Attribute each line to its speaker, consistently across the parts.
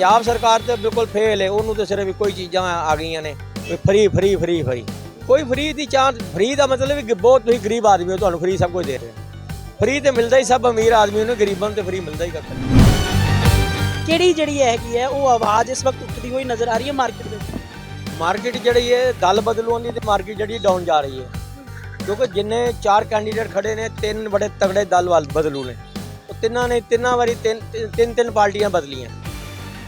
Speaker 1: ਪੰਜਾਬ ਸਰਕਾਰ ਤੇ ਬਿਲਕੁਲ ਫੇਲ ਹੈ। ਉਹਨੂੰ ਤੇ ਸਿਰਫ ਹੀ ਚੀਜ਼ਾਂ ਆ ਗਈਆਂ ਨੇ ਫਰੀ ਫਰੀ ਫਰੀ ਫਰੀ ਕੋਈ ਫਰੀ ਦੀ ਚਾਂਸ ਫਰੀ ਦਾ ਮਤਲਬ ਹੈ ਕਿ ਬਹੁਤ ਤੁਸੀਂ ਗਰੀਬ ਆਦਮੀ ਹੋ ਤੁਹਾਨੂੰ ਫਰੀ ਸਭ ਕੁਝ ਦੇ ਰਹੇ ਫਰੀ ਤੇ ਮਿਲਦਾ ਹੀ ਸਭ ਅਮੀਰ ਆਦਮੀ ਨੂੰ ਗਰੀਬਾਂ ਨੂੰ ਤੇ ਫਰੀ ਮਿਲਦਾ ਹੀ ਕੱਖ ਨਹੀਂ।
Speaker 2: ਕਿਹੜੀ ਜਿਹੜੀ ਹੈਗੀ ਹੈ ਉਹ ਆਵਾਜ਼ ਇਸ ਵਕਤ ਉੱਠਦੀ ਹੋਈ ਨਜ਼ਰ ਆ ਰਹੀ ਹੈ ਮਾਰਕੀਟ ਵਿੱਚ?
Speaker 1: ਮਾਰਕੀਟ ਜਿਹੜੀ ਹੈ ਦਲ ਬਦਲੂਆਂ ਦੀ ਤੇ ਮਾਰਕੀਟ ਜਿਹੜੀ ਡਾਊਨ ਜਾ ਰਹੀ ਹੈ। ਕਿਉਂਕਿ ਜਿੰਨੇ ਚਾਰ ਕੈਂਡੀਡੇਟ ਖੜੇ ਨੇ ਤਿੰਨ ਬੜੇ ਤਗੜੇ ਦਲ ਵੱਲ ਬਦਲੂ ਨੇ। ਉਹ ਤਿੰਨਾਂ ਨੇ ਤਿੰਨਾਂ ਵਾਰੀ ਤਿੰਨ- ਤਿੰਨ ਤਿੰਨ ਪਾਰਟੀਆਂ ਬਦਲੀਆਂ।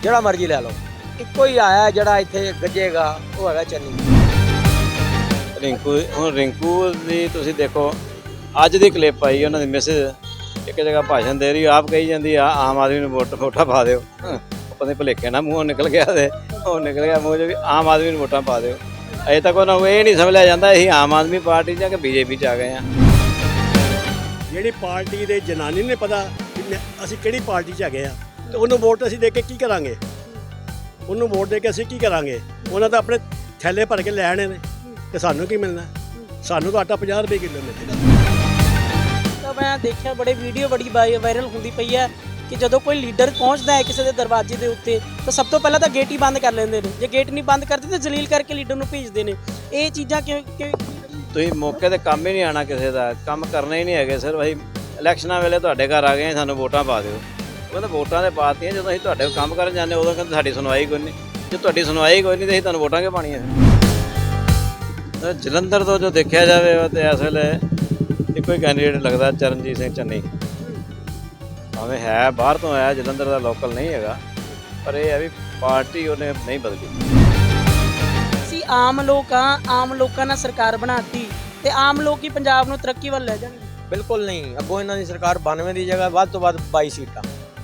Speaker 1: ਜਿਹੜਾ ਮਰਜ਼ੀ ਲੈ ਲਓ। ਇੱਕੋ ਹੀ ਆਇਆ ਜਿਹੜਾ ਇੱਥੇ ਗੱਜੇਗਾ ਉਹ ਹੈਗਾ ਚੰਨੀ।
Speaker 3: ਰਿੰਕੂ ਹੁਣ ਰਿੰਕੂ ਦੀ ਤੁਸੀਂ ਦੇਖੋ ਅੱਜ ਦੀ ਕਲਿੱਪ ਆਈ ਉਹਨਾਂ ਦੀ ਮੈਸੇਜ ਇੱਕ ਜਗ੍ਹਾ ਭਾਸ਼ਣ ਦੇ ਰਹੀ ਆਪ ਕਹੀ ਜਾਂਦੀ ਆ ਆਮ ਆਦਮੀ ਨੂੰ ਵੋਟ ਵੋਟਾਂ ਪਾ ਦਿਓ। ਪਤਾ ਨਹੀਂ ਭੁਲੇਖੇ ਨਾ ਮੂੰਹੋਂ ਨਿਕਲ ਗਿਆ ਤੇ ਉਹ ਨਿਕਲ ਗਿਆ ਮੂੰਹ 'ਚੋਂ ਵੀ ਆਮ ਆਦਮੀ ਨੂੰ ਵੋਟਾਂ ਪਾ ਦਿਓ। ਅਜੇ ਤੱਕ ਉਹਨਾਂ ਨੂੰ ਇਹ ਨਹੀਂ ਸਮਝ ਲਿਆ ਜਾਂਦਾ ਅਸੀਂ ਆਮ ਆਦਮੀ ਪਾਰਟੀ 'ਚ ਆ ਕਿ ਬੀਜੇਪੀ 'ਚ ਆ ਗਏ ਆ।
Speaker 4: ਜਿਹੜੀ ਪਾਰਟੀ ਦੇ ਜਨਾਨੀ ਨੂੰ ਪਤਾ ਕਿ ਮੈਂ- ਅਸੀਂ ਕਿਹੜੀ ਪਾਰਟੀ 'ਚ ਹੈਗੇ ਆ। ਤੇ ਉਹਨੂੰ ਵੋਟ ਅਸੀਂ ਦੇ ਕੇ ਕੀ ਕਰਾਂਗੇ? ਉਹਨੂੰ ਵੋਟ ਦੇ ਕੇ ਅਸੀਂ ਕੀ ਕਰਾਂਗੇ? ਉਹਨਾਂ ਤਾਂ ਆਪਣੇ ਥੈਲੇ ਭਰ ਕੇ ਲੈ ਆਣੇ ਨੇ। ਤੇ ਸਾਨੂੰ ਕੀ ਮਿਲਣਾ? ਸਾਨੂੰ ਤਾਂ ਆਟਾ 50 ਰੁਪਏ ਕਿਲੋ ਮਿਲੇਗਾ
Speaker 2: ਤਾਂ ਮੈਂ ਦੇਖਿਆ ਬੜੇ ਵੀਡੀਓ ਬੜੀ ਵਾਇਰਲ ਹੁੰਦੀ ਪਈ ਹੈ ਕਿ ਜਦੋਂ ਕੋਈ ਲੀਡਰ ਪਹੁੰਚਦਾ ਹੈ ਕਿਸੇ ਦੇ ਦਰਵਾਜ਼ੇ ਦੇ ਉੱਤੇ ਤਾਂ ਸਭ ਤੋਂ ਪਹਿਲਾਂ ਤਾਂ ਗੇਟ ਹੀ ਬੰਦ ਕਰ ਲੈਂਦੇ ਨੇ। ਜੇ ਗੇਟ ਨਹੀਂ ਬੰਦ ਕਰਦੇ ਤਾਂ ਜਲੀਲ ਕਰਕੇ ਲੀਡਰ ਨੂੰ ਭੇਜਦੇ ਨੇ। ਇਹ ਚੀਜ਼ਾਂ ਕਿਉਂ
Speaker 3: ਤੁਸੀਂ ਮੌਕੇ ਤੇ ਕੰਮ ਹੀ ਨਹੀਂ ਆਣਾ ਕਿਸੇ ਦਾ। ਕੰਮ ਕਰਨਾ ਹੀ ਨਹੀਂ ਹੈਗੇ ਸਿਰਫ ਅਸੀਂ ਇਲੈਕਸ਼ਨਾਂ ਵੇਲੇ ਤੁਹਾਡੇ ਘਰ ਆ ਗਏ ਸਾਨੂੰ ਵੋਟਾਂ ਪਾ ਦਿਓ। ਕਹਿੰਦੇ ਵੋਟਾਂ ਦੇ ਪਾਤੀਆਂ ਜਦੋਂ ਅਸੀਂ ਤੁਹਾਡੇ ਕੋਲ ਕੰਮ ਕਰਨ ਜਾਂਦੇ ਉਦੋਂ ਕਹਿੰਦੇ ਸਾਡੀ ਸੁਣਵਾਈ ਕੋਈ ਨਹੀਂ। ਜੇ ਤੁਹਾਡੀ ਸੁਣਵਾਈ ਕੋਈ ਨਹੀਂ ਤੇ ਅਸੀਂ ਤੁਹਾਨੂੰ ਵੋਟਾਂ ਕਿਉਂ ਪਾਣੀਆਂ ਤਾਂ ਜਲੰਧਰ ਤੋਂ ਜੋ ਦੇਖਿਆ ਜਾਵੇ ਉਹ ਤੇ ਇਸ ਵੇਲੇ ਇੱਕੋ ਹੀ ਕੈਂਡੀਡੇਟ ਲੱਗਦਾ ਚਰਨਜੀਤ ਸਿੰਘ ਚੰਨੀ। ਭਾਵੇਂ ਹੈ ਬਾਹਰ ਤੋਂ ਆਇਆ ਜਲੰਧਰ ਦਾ ਲੋਕਲ ਨਹੀਂ ਹੈਗਾ ਪਰ ਇਹ ਹੈ ਵੀ ਪਾਰਟੀ ਉਹਨੇ ਨਹੀਂ ਬਦਲੀ।
Speaker 2: ਅਸੀਂ ਆਮ ਲੋਕ ਆ ਆਮ ਲੋਕਾਂ ਨਾਲ ਸਰਕਾਰ ਬਣਾਤੀ ਤੇ ਆਮ ਲੋਕ ਹੀ ਪੰਜਾਬ ਨੂੰ ਤਰੱਕੀ ਵੱਲ ਲੈ ਜਾਣਗੇ।
Speaker 1: ਬਿਲਕੁਲ ਨਹੀਂ। ਅੱਗੋਂ ਇਹਨਾਂ ਦੀ ਸਰਕਾਰ 92 ਦੀ ਜਗ੍ਹਾ ਵੱਧ ਤੋਂ ਵੱਧ 22 ਸੀਟਾਂ।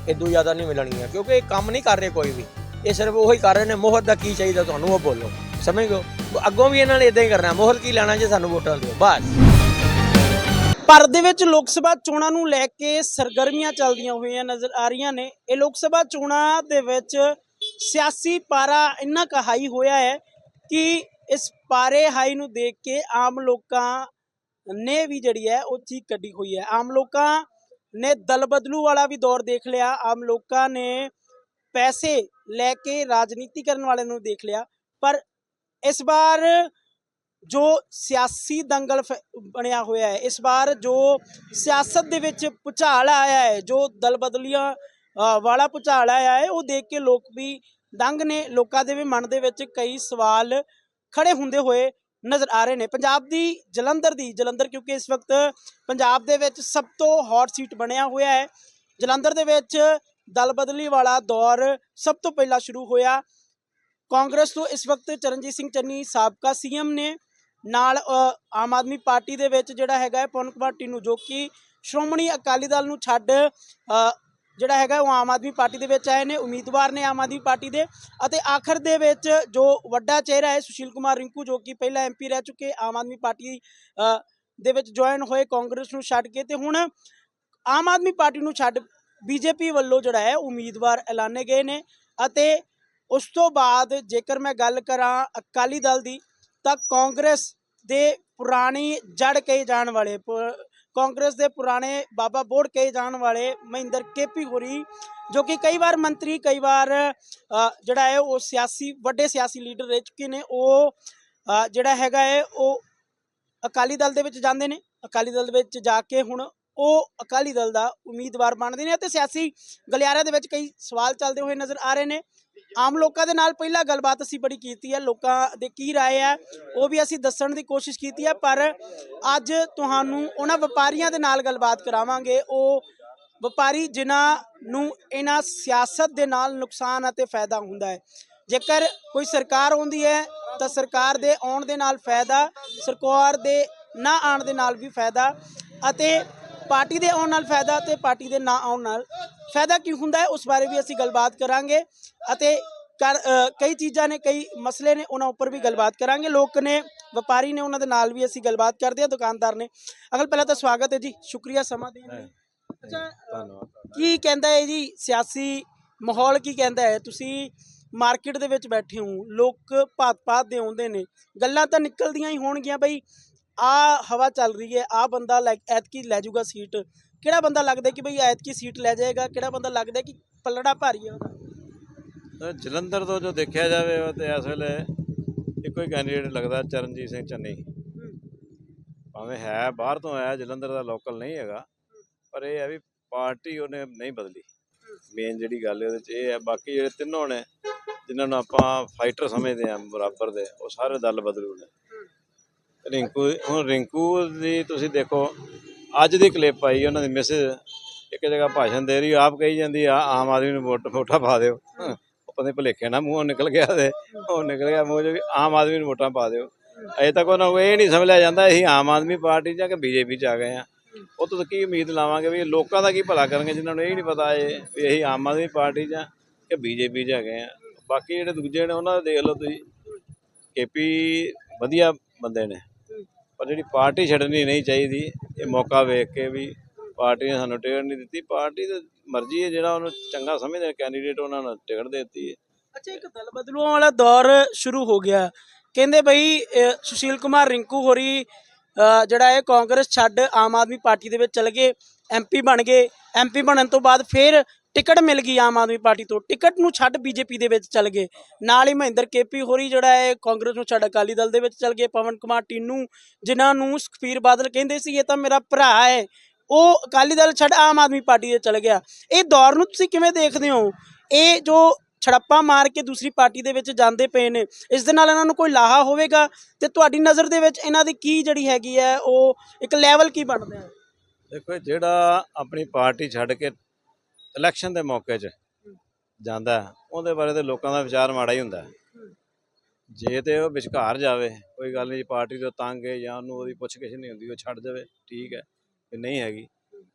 Speaker 1: ਇਦੋਂ ਜ਼ਿਆਦਾ ਨਹੀਂ ਮਿਲਣਗੀਆਂ, ਕਿਉਂਕਿ ਇਹ ਕੰਮ ਨਹੀਂ ਕਰ ਰਹੇ ਕੋਈ ਵੀ। ਇਹ ਸਿਰਫ ਉਹੀ ਕਰ ਰਹੇ ਨੇ ਮੋਹਰ ਦਾ ਕੀ ਚਾਹੀਦਾ ਤੁਹਾਨੂੰ ਉਹ ਬੋਲੋ। ਸਮਝ ਗਏ ਅੱਗੋਂ ਵੀ ਇਹਨਾਂ ਨੇ ਇਦਾਂ ਹੀ ਕਰਨਾ ਮੋਹਰ ਕੀ ਲੈਣਾ ਜੇ ਸਾਨੂੰ ਵੋਟਾਂ ਦਿਓ, ਬਸ।
Speaker 2: ਭਾਰਤ ਦੇ ਵਿੱਚ ਲੋਕ ਸਭਾ ਚੋਣਾਂ ਨੂੰ ਲੈ ਕੇ ਸਰਗਰਮੀਆਂ ਚੱਲਦੀਆਂ ਹੋਈਆਂ ਨਜ਼ਰ ਆ ਰਹੀਆਂ ਨੇ। ਇਹ ਲੋਕ ਸਭਾ ਚੋਣਾਂ ਦੇ ਵਿੱਚ ਸਿਆਸੀ ਪਾਰਾ ਇੰਨਾ ਕਹਾਈ ਹੋਇਆ ਹੈ ਕਿ ਇਸ ਪਾਰੇ ਹਾਈ ਨੂੰ ਦੇਖ ਕੇ ਆਮ ਲੋਕਾਂ ਨੇ ਵੀ ਜਿਹੜੀ ਹੈ ਉਹ ਚੀਕ ਕੱਢੀ ਹੋਈ ਹੈ। ਆਮ ਲੋਕਾਂ ਨੇ ਦਲ ਬਦਲੂ ਵਾਲਾ ਵੀ ਦੌਰ ਦੇਖ ਲਿਆ। ਆਮ ਲੋਕਾਂ ਨੇ ਪੈਸੇ ਲੈ ਕੇ ਰਾਜਨੀਤੀ ਕਰਨ ਵਾਲੇ ਨੂੰ ਦੇਖ ਲਿਆ। ਪਰ ਇਸ ਵਾਰ ਜੋ ਸਿਆਸੀ ਦੰਗਲ ਫ- ਬਣਿਆ ਹੋਇਆ ਹੈ, ਇਸ ਵਾਰ ਜੋ ਸਿਆਸਤ ਦੇ ਵਿੱਚ ਭੁਚਾਲ ਆਇਆ ਹੈ, ਜੋ ਦਲ ਬਦਲੀਆਂ ਵਾਲਾ ਭੁਚਾਲ ਆਇਆ ਹੈ, ਉਹ ਦੇਖ ਕੇ ਲੋਕ ਵੀ ਦੰਗ ਨੇ। ਲੋਕਾਂ ਦੇ ਵੀ ਮਨ ਦੇ ਵਿੱਚ ਕਈ ਸਵਾਲ ਖੜੇ ਹੁੰਦੇ ਹੋਏ ਨਜ਼ਰ ਆ ਰਹੇ ਨੇ। ਪੰਜਾਬ ਦੀ ਜਲੰਧਰ ਦੀ, ਜਲੰਧਰ ਕਿਉਂਕਿ ਇਸ ਵਕਤ ਪੰਜਾਬ ਦੇ ਵਿੱਚ ਸਭ ਤੋਂ ਹੌਟ ਸੀਟ ਬਣਿਆ ਹੋਇਆ ਹੈ। ਜਲੰਧਰ ਦੇ ਵਿੱਚ ਦਲ ਬਦਲੀ ਵਾਲਾ ਦੌਰ ਸਭ ਤੋਂ ਪਹਿਲਾਂ ਸ਼ੁਰੂ ਹੋਇਆ। ਕਾਂਗਰਸ ਤੋਂ ਇਸ ਵਕਤ ਚਰਨਜੀਤ ਸਿੰਘ ਚੰਨੀ ਸਾਬਕਾ ਸੀਐਮ ਨੇ। ਨਾਲ ਆਮ ਆਦਮੀ ਪਾਰਟੀ ਦੇ ਵਿੱਚ ਜਿਹੜਾ ਹੈਗਾ ਹੈ, ਪਵਨ ਕੁਮਾਰ ਟੀਨੂ ਜੋ ਕਿ ਸ਼੍ਰੋਮਣੀ ਅਕਾਲੀ ਦਲ ਨੂੰ ਛੱਡ ਜਿਹੜਾ ਹੈਗਾ ਉਹ ਆਮ ਆਦਮੀ ਪਾਰਟੀ ਦੇ ਵਿੱਚ ਆਏ ਨੇ, ਉਮੀਦਵਾਰ ਨੇ ਆਮ ਆਦਮੀ ਪਾਰਟੀ ਦੇ ਅਤੇ ਆਖਰ ਦੇ ਵਿੱਚ ਜੋ ਵੱਡਾ ਚਿਹਰਾ ਹੈ ਸੁਸ਼ੀਲ ਕੁਮਾਰ ਰਿੰਕੂ, ਜੋ ਕਿ ਪਹਿਲਾਂ ਐਮਪੀ ਰਹਿ ਚੁੱਕੇ, ਆਮ ਆਦਮੀ ਪਾਰਟੀ ਦੇ ਵਿੱਚ ਜੁਆਇਨ ਹੋਏ, ਕਾਂਗਰਸ ਨੂੰ ਛੱਡ ਕੇ ਤੇ ਹੁਣ ਆਮ ਆਦਮੀ ਪਾਰਟੀ ਨੂੰ ਛੱਡ ਬੀਜੇਪੀ ਵੱਲੋਂ ਜਿਹੜਾ ਹੈ ਉਮੀਦਵਾਰ ਐਲਾਨੇ ਗਏ ਨੇ ਅਤੇ ਉਸ ਤੋਂ ਬਾਅਦ ਜੇਕਰ ਮੈਂ ਗੱਲ ਕਰਾਂ ਅਕਾਲੀ ਦਲ ਦੀ, ਤਾਂ ਕਾਂਗਰਸ ਦੇ ਪੁਰਾਣੀ ਜੜ ਕਹੇ ਜਾਣ ਵਾਲੇ ਪ- ਕਾਂਗਰਸ ਦੇ ਪੁਰਾਣੇ ਬਾਬਾ ਬੋਰਡ ਕਹੇ ਜਾਣ ਵਾਲੇ ਮਹਿੰਦਰ ਕੇਪੀ ਹੋਰੀ, ਜੋ ਕਿ ਕਈ ਵਾਰ ਮੰਤਰੀ, ਕਈ ਵਾਰ ਜਿਹੜਾ ਹੈ ਉਹ ਸਿਆਸੀ, ਵੱਡੇ ਸਿਆਸੀ ਲੀਡਰ ਰਹਿ ਚੁੱਕੇ ਨੇ, ਉਹ ਜਿਹੜਾ ਹੈਗਾ ਹੈ, ਉਹ ਅਕਾਲੀ ਦਲ ਦੇ ਵਿੱਚ ਜਾਂਦੇ ਨੇ। ਅਕਾਲੀ ਦਲ ਦੇ ਵਿੱਚ ਜਾ ਕੇ ਹੁਣ ਉਹ ਅਕਾਲੀ ਦਲ ਦਾ ਉਮੀਦਵਾਰ ਬਣਦੇ ਨੇ ਅਤੇ ਸਿਆਸੀ ਗਲਿਆਰਿਆਂ ਦੇ ਵਿੱਚ ਕਈ ਸਵਾਲ ਚੱਲਦੇ ਹੋਏ ਨਜ਼ਰ ਆ ਰਹੇ ਨੇ। ਆਮ ਲੋਕਾਂ ਦੇ ਨਾਲ ਪਹਿਲਾਂ ਗੱਲਬਾਤ ਅਸੀਂ ਬੜੀ ਕੀਤੀ ਹੈ, ਲੋਕਾਂ ਦੇ ਕੀ ਰਾਏ ਹੈ, ਉਹ ਵੀ ਅਸੀਂ ਦੱਸਣ ਦੀ ਕੋਸ਼ਿਸ਼ ਕੀਤੀ ਹੈ, ਪਰ ਅੱਜ ਤੁਹਾਨੂੰ ਉਹਨਾਂ ਵਪਾਰੀਆਂ ਦੇ ਨਾਲ ਗੱਲਬਾਤ ਕਰਾਵਾਂਗੇ, ਉਹ ਵਪਾਰੀ ਜਿਨ੍ਹਾਂ ਨੂੰ ਇਹਨਾਂ ਸਿਆਸਤ ਦੇ ਨਾਲ ਨੁਕਸਾਨ ਅਤੇ ਫਾਇਦਾ ਹੁੰਦਾ ਹੈ। ਜੇਕਰ ਕੋਈ ਸਰਕਾਰ ਆਉਂਦੀ ਹੈ, ਤਾਂ ਸਰਕਾਰ ਦੇ ਆਉਣ ਦੇ ਨਾਲ ਫਾਇਦਾ, ਸਰਕਾਰ ਦੇ ਨਾ ਆਉਣ ਦੇ ਨਾਲ ਵੀ ਫਾਇਦਾ ਅਤੇ ਪਾਰਟੀ ਦੇ ਆਉਣ ਨਾਲ ਫਾਇਦਾ ਤੇ ਪਾਰਟੀ ਦੇ ਨਾ ਆਉਣ ਨਾਲ ਫਾਇਦਾ ਕੀ ਹੁੰਦਾ ਹੈ, ਉਸ ਬਾਰੇ ਵੀ ਅਸੀਂ ਗੱਲਬਾਤ ਕਰਾਂਗੇ ਅਤੇ ਕਰ- ਕਈ ਚੀਜ਼ਾਂ ਨੇ, ਕਈ ਮਸਲੇ ਨੇ, ਉਹਨਾਂ ਉੱਪਰ ਵੀ ਗੱਲਬਾਤ ਕਰਾਂਗੇ। ਲੋਕ ਨੇ, ਵਪਾਰੀ ਨੇ, ਉਹਨਾਂ ਦੇ ਨਾਲ ਵੀ ਅਸੀਂ ਗੱਲਬਾਤ ਕਰਦੇ ਹਾਂ, ਦੁਕਾਨਦਾਰ ਨੇ। ਅਗਲ ਪਹਿਲਾਂ ਤਾਂ ਸਵਾਗਤ ਹੈ ਜੀ, ਸ਼ੁਕਰੀਆ ਸਮਾਂ ਦੇਣ ਲਈ। ਅੱਛਾ, ਕੀ ਕਹਿੰਦਾ ਹੈ ਜੀ, ਸਿਆਸੀ ਮਾਹੌਲ ਕੀ ਕਹਿੰਦਾ ਹੈ? ਤੁਸੀਂ ਮਾਰਕੀਟ ਦੇ ਵਿੱਚ ਬੈਠੇ ਹੋ, ਲੋਕ ਭਾਤ-ਭਾਤ ਦੇ ਆਉਂਦੇ ਨੇ, ਗੱਲਾਂ ਤਾਂ ਨਿਕਲਦੀਆਂ ਹੀ ਹੋਣਗੀਆਂ ਬਈ। ਆ ਹਵਾ ਚੱਲ ਰਹੀ ਹੈ ਆ ਬੰਦਾ ਲੈ ਐਤਕੀ ਲੈ ਜਾਊਗਾ ਸੀਟ। ਕਿਹੜਾ ਬੰਦਾ ਲੱਗਦਾ ਕਿ ਬਈ ਐਤਕੀ ਸੀਟ ਲੈ ਜਾਏਗਾ? ਕਿਹੜਾ ਬੰਦਾ ਲੱਗਦਾ ਕਿ ਪੱਲੜਾ ਭਾਰੀ ਹੈ ਉਹਦਾ?
Speaker 3: ਜਲੰਧਰ ਤੋਂ ਜੋ ਦੇਖਿਆ ਜਾਵੇ ਉਹ ਤੇ ਇਸ ਵੇਲੇ ਇੱਕੋ ਹੀ ਕੈਂਡੀਡੇਟ ਲੱਗਦਾ ਚਰਨਜੀਤ ਸਿੰਘ ਚੰਨੀ। ਭਾਵੇਂ ਹੈ ਬਾਹਰ ਤੋਂ ਆਇਆ ਜਲੰਧਰ ਦਾ ਲੋਕਲ ਨਹੀਂ ਹੈਗਾ ਪਰ ਇਹ ਹੈ ਵੀ ਪਾਰਟੀ ਉਹਨੇ ਨਹੀਂ ਬਦਲੀ। ਮੇਨ ਜਿਹੜੀ ਗੱਲ ਉਹਦੇ ਚ ਇਹ ਹੈ ਬਾਕੀ ਜਿਹੜੇ ਤਿੰਨੋਂ ਨੇ ਜਿਨ੍ਹਾਂ ਨੂੰ ਆਪਾਂ ਫਾਈਟਰ ਸਮਝਦੇ ਆ ਬਰਾਬਰ ਦੇ ਉਹ ਸਾਰੇ ਦਲ ਬਦਲੂ ਨੇ। ਰਿੰਕੂ ਹੁਣ ਰਿੰਕੂ ਦੀ ਤੁਸੀਂ ਦੇਖੋ ਅੱਜ ਦੀ ਕਲਿੱਪ ਆਈ ਉਹਨਾਂ ਦੀ ਮੈਸੇਜ ਇੱਕ ਜਗ੍ਹਾ ਭਾਸ਼ਣ ਦੇ ਰਹੀ ਆਪ ਕਹੀ ਜਾਂਦੀ ਆ ਆਮ ਆਦਮੀ ਨੂੰ ਵੋਟ ਵੋਟਾਂ ਪਾ ਦਿਓ। ਪਤਾ ਭੁਲੇਖੇ ਨਾ ਮੂੰਹੋਂ ਨਿਕਲ ਗਿਆ ਤੇ ਉਹ ਨਿਕਲ ਗਿਆ ਮੂੰਹ ਵੀ ਆਮ ਆਦਮੀ ਨੂੰ ਵੋਟਾਂ ਪਾ ਦਿਓ। ਅਜੇ ਤੱਕ ਉਹਨਾਂ ਨੂੰ ਇਹ ਨਹੀਂ ਸਮਝ ਲਿਆ ਜਾਂਦਾ ਅਸੀਂ ਆਮ ਆਦਮੀ ਪਾਰਟੀ ਜਾਂ ਕਿ ਬੀਜੇਪੀ ਚ ਆ ਗਏ ਆ ਉਹ ਤੋਂ ਕੀ ਉਮੀਦ ਲਾਵਾਂਗੇ ਵੀ ਲੋਕਾਂ ਦਾ ਕੀ ਭਲਾ ਕਰਨਗੇ ਜਿਨ੍ਹਾਂ ਨੂੰ ਇਹ ਨਹੀਂ ਪਤਾ ਇਹ ਵੀ ਅਸੀਂ ਆਮ ਆਦਮੀ ਪਾਰਟੀ ਜਾਂ ਕਿ ਬੀਜੇਪੀ ਚ ਹੈਗੇ ਆ ਬਾਕੀ ਜਿਹੜੇ ਦੂਜੇ ਨੇ ਉਹਨਾਂ ਦਾ ਦੇਖ ਲਓ ਤੁਸੀਂ ਕੇਪੀ ਵਧੀਆ ਬੰਦੇ ਨੇ। ਪਰ ਜਿਹੜੀ ਪਾਰਟੀ ਛੱਡਣੀ ਨਹੀਂ ਚਾਹੀਦੀ, ਇਹ ਮੌਕਾ ਵੇਖ ਕੇ ਵੀ ਪਾਰਟੀ ਨੇ ਸਾਨੂੰ ਟਿਕਟ ਨਹੀਂ ਦਿੱਤੀ। ਪਾਰਟੀ ਦੀ ਮਰਜ਼ੀ ਹੈ, ਜਿਹੜਾ ਉਹਨੂੰ ਚੰਗਾ ਸਮਝਦੇ ਕੈਂਡੀਡੇਟ ਉਹਨਾਂ ਨੂੰ ਟਿਕਟ ਦੇ ਦਿੱਤੀ ਹੈ।
Speaker 2: ਅੱਛਾ, ਇੱਕ ਦਲ ਬਦਲੂਆਂ ਵਾਲਾ ਦੌਰ ਸ਼ੁਰੂ ਹੋ ਗਿਆ। ਕਹਿੰਦੇ ਬਈ ਸੁਸ਼ੀਲ ਕੁਮਾਰ ਰਿੰਕੂ ਹੋਰੀ ਜਿਹੜਾ ਹੈ ਕਾਂਗਰਸ ਛੱਡ ਆਮ ਆਦਮੀ ਪਾਰਟੀ ਦੇ ਵਿੱਚ ਚਲੇ ਗਏ ਐਮਪੀ ਬਣ ਗਏ। ਐਮਪੀ ਬਣਨ ਤੋਂ ਬਾਅਦ ਫਿਰ ਟਿਕਟ ਮਿਲ ਗਈ ਆਮ ਆਦਮੀ ਪਾਰਟੀ ਤੋਂ। ਟਿਕਟ ਨੂੰ ਛੱਡ ਬੀਜੇਪੀ ਦੇ ਵਿੱਚ ਚੱਲ ਗਏ। ਨਾਲ ਹੀ ਮਹਿੰਦਰ ਕੇਪੀ ਹੋਰੀ ਜਿਹੜਾ ਹੈ, ਕਾਂਗਰਸ ਨੂੰ ਛੱਡ ਅਕਾਲੀ ਦਲ ਦੇ ਵਿੱਚ ਚੱਲ ਗਏ। ਪਵਨ ਕੁਮਾਰ ਟੀਨੂ, ਜਿਨ੍ਹਾਂ ਨੂੰ ਸੁਖਬੀਰ ਬਾਦਲ ਕਹਿੰਦੇ ਸੀ, ਇਹ ਤਾਂ ਮੇਰਾ ਭਰਾ ਹੈ। ਉਹ ਅਕਾਲੀ ਦਲ ਛੱਡ ਆਮ ਆਦਮੀ ਪਾਰਟੀ ਦੇ ਚਲ ਗਿਆ। ਇਹ ਦੌਰ ਨੂੰ ਤੁਸੀਂ ਕਿਵੇਂ ਦੇਖਦੇ ਹੋ? ਇਹ ਜੋ ਛੜੱਪਾ ਮਾਰ ਕੇ ਦੂਸਰੀ ਪਾਰਟੀ ਦੇ ਵਿੱਚ ਜਾਂਦੇ ਪਏ ਨੇ, ਇਸ ਦੇ ਨਾਲ ਇਹਨਾਂ ਨੂੰ ਕੋਈ ਲਾਹਾ ਹੋਵੇਗਾ? ਤੇ ਤੁਹਾਡੀ ਨਜ਼ਰ ਦੇ ਵਿੱਚ ਇਹਨਾਂ ਦੀ ਕੀ ਜਿਹੜੀ ਹੈਗੀ ਹੈ, ਉਹ ਇੱਕ ਲੈਵਲ ਕੀ ਬਣਦਾ ਹੈ?
Speaker 3: ਦੇਖੋ ਜਿਹੜਾ ਆਪਣੀ ਪਾਰਟੀ ਛੱਡ ਕੇ ਇਲੈਕਸ਼ਨ ਦੇ ਮੌਕੇ 'ਚ ਜਾਂਦਾ ਉਹਦੇ ਬਾਰੇ ਤੇ ਲੋਕਾਂ ਦਾ ਵਿਚਾਰ ਮਾੜਾ ਹੀ ਹੁੰਦਾ। ਜੇ ਤੇ ਉਹ ਵਿਚਕਾਰ ਜਾਵੇ ਕੋਈ ਗੱਲ ਨਹੀਂ ਪਾਰਟੀ ਤੋਂ ਤੰਗ ਹੈ ਜਾਂ ਉਹਨੂੰ ਉਹਦੀ ਪੁੱਛ ਗਿੱਛ ਨਹੀਂ ਹੁੰਦੀ ਉਹ ਛੱਡ ਜਾਵੇ ਠੀਕ ਹੈ ਜੇ ਨਹੀਂ ਹੈਗੀ।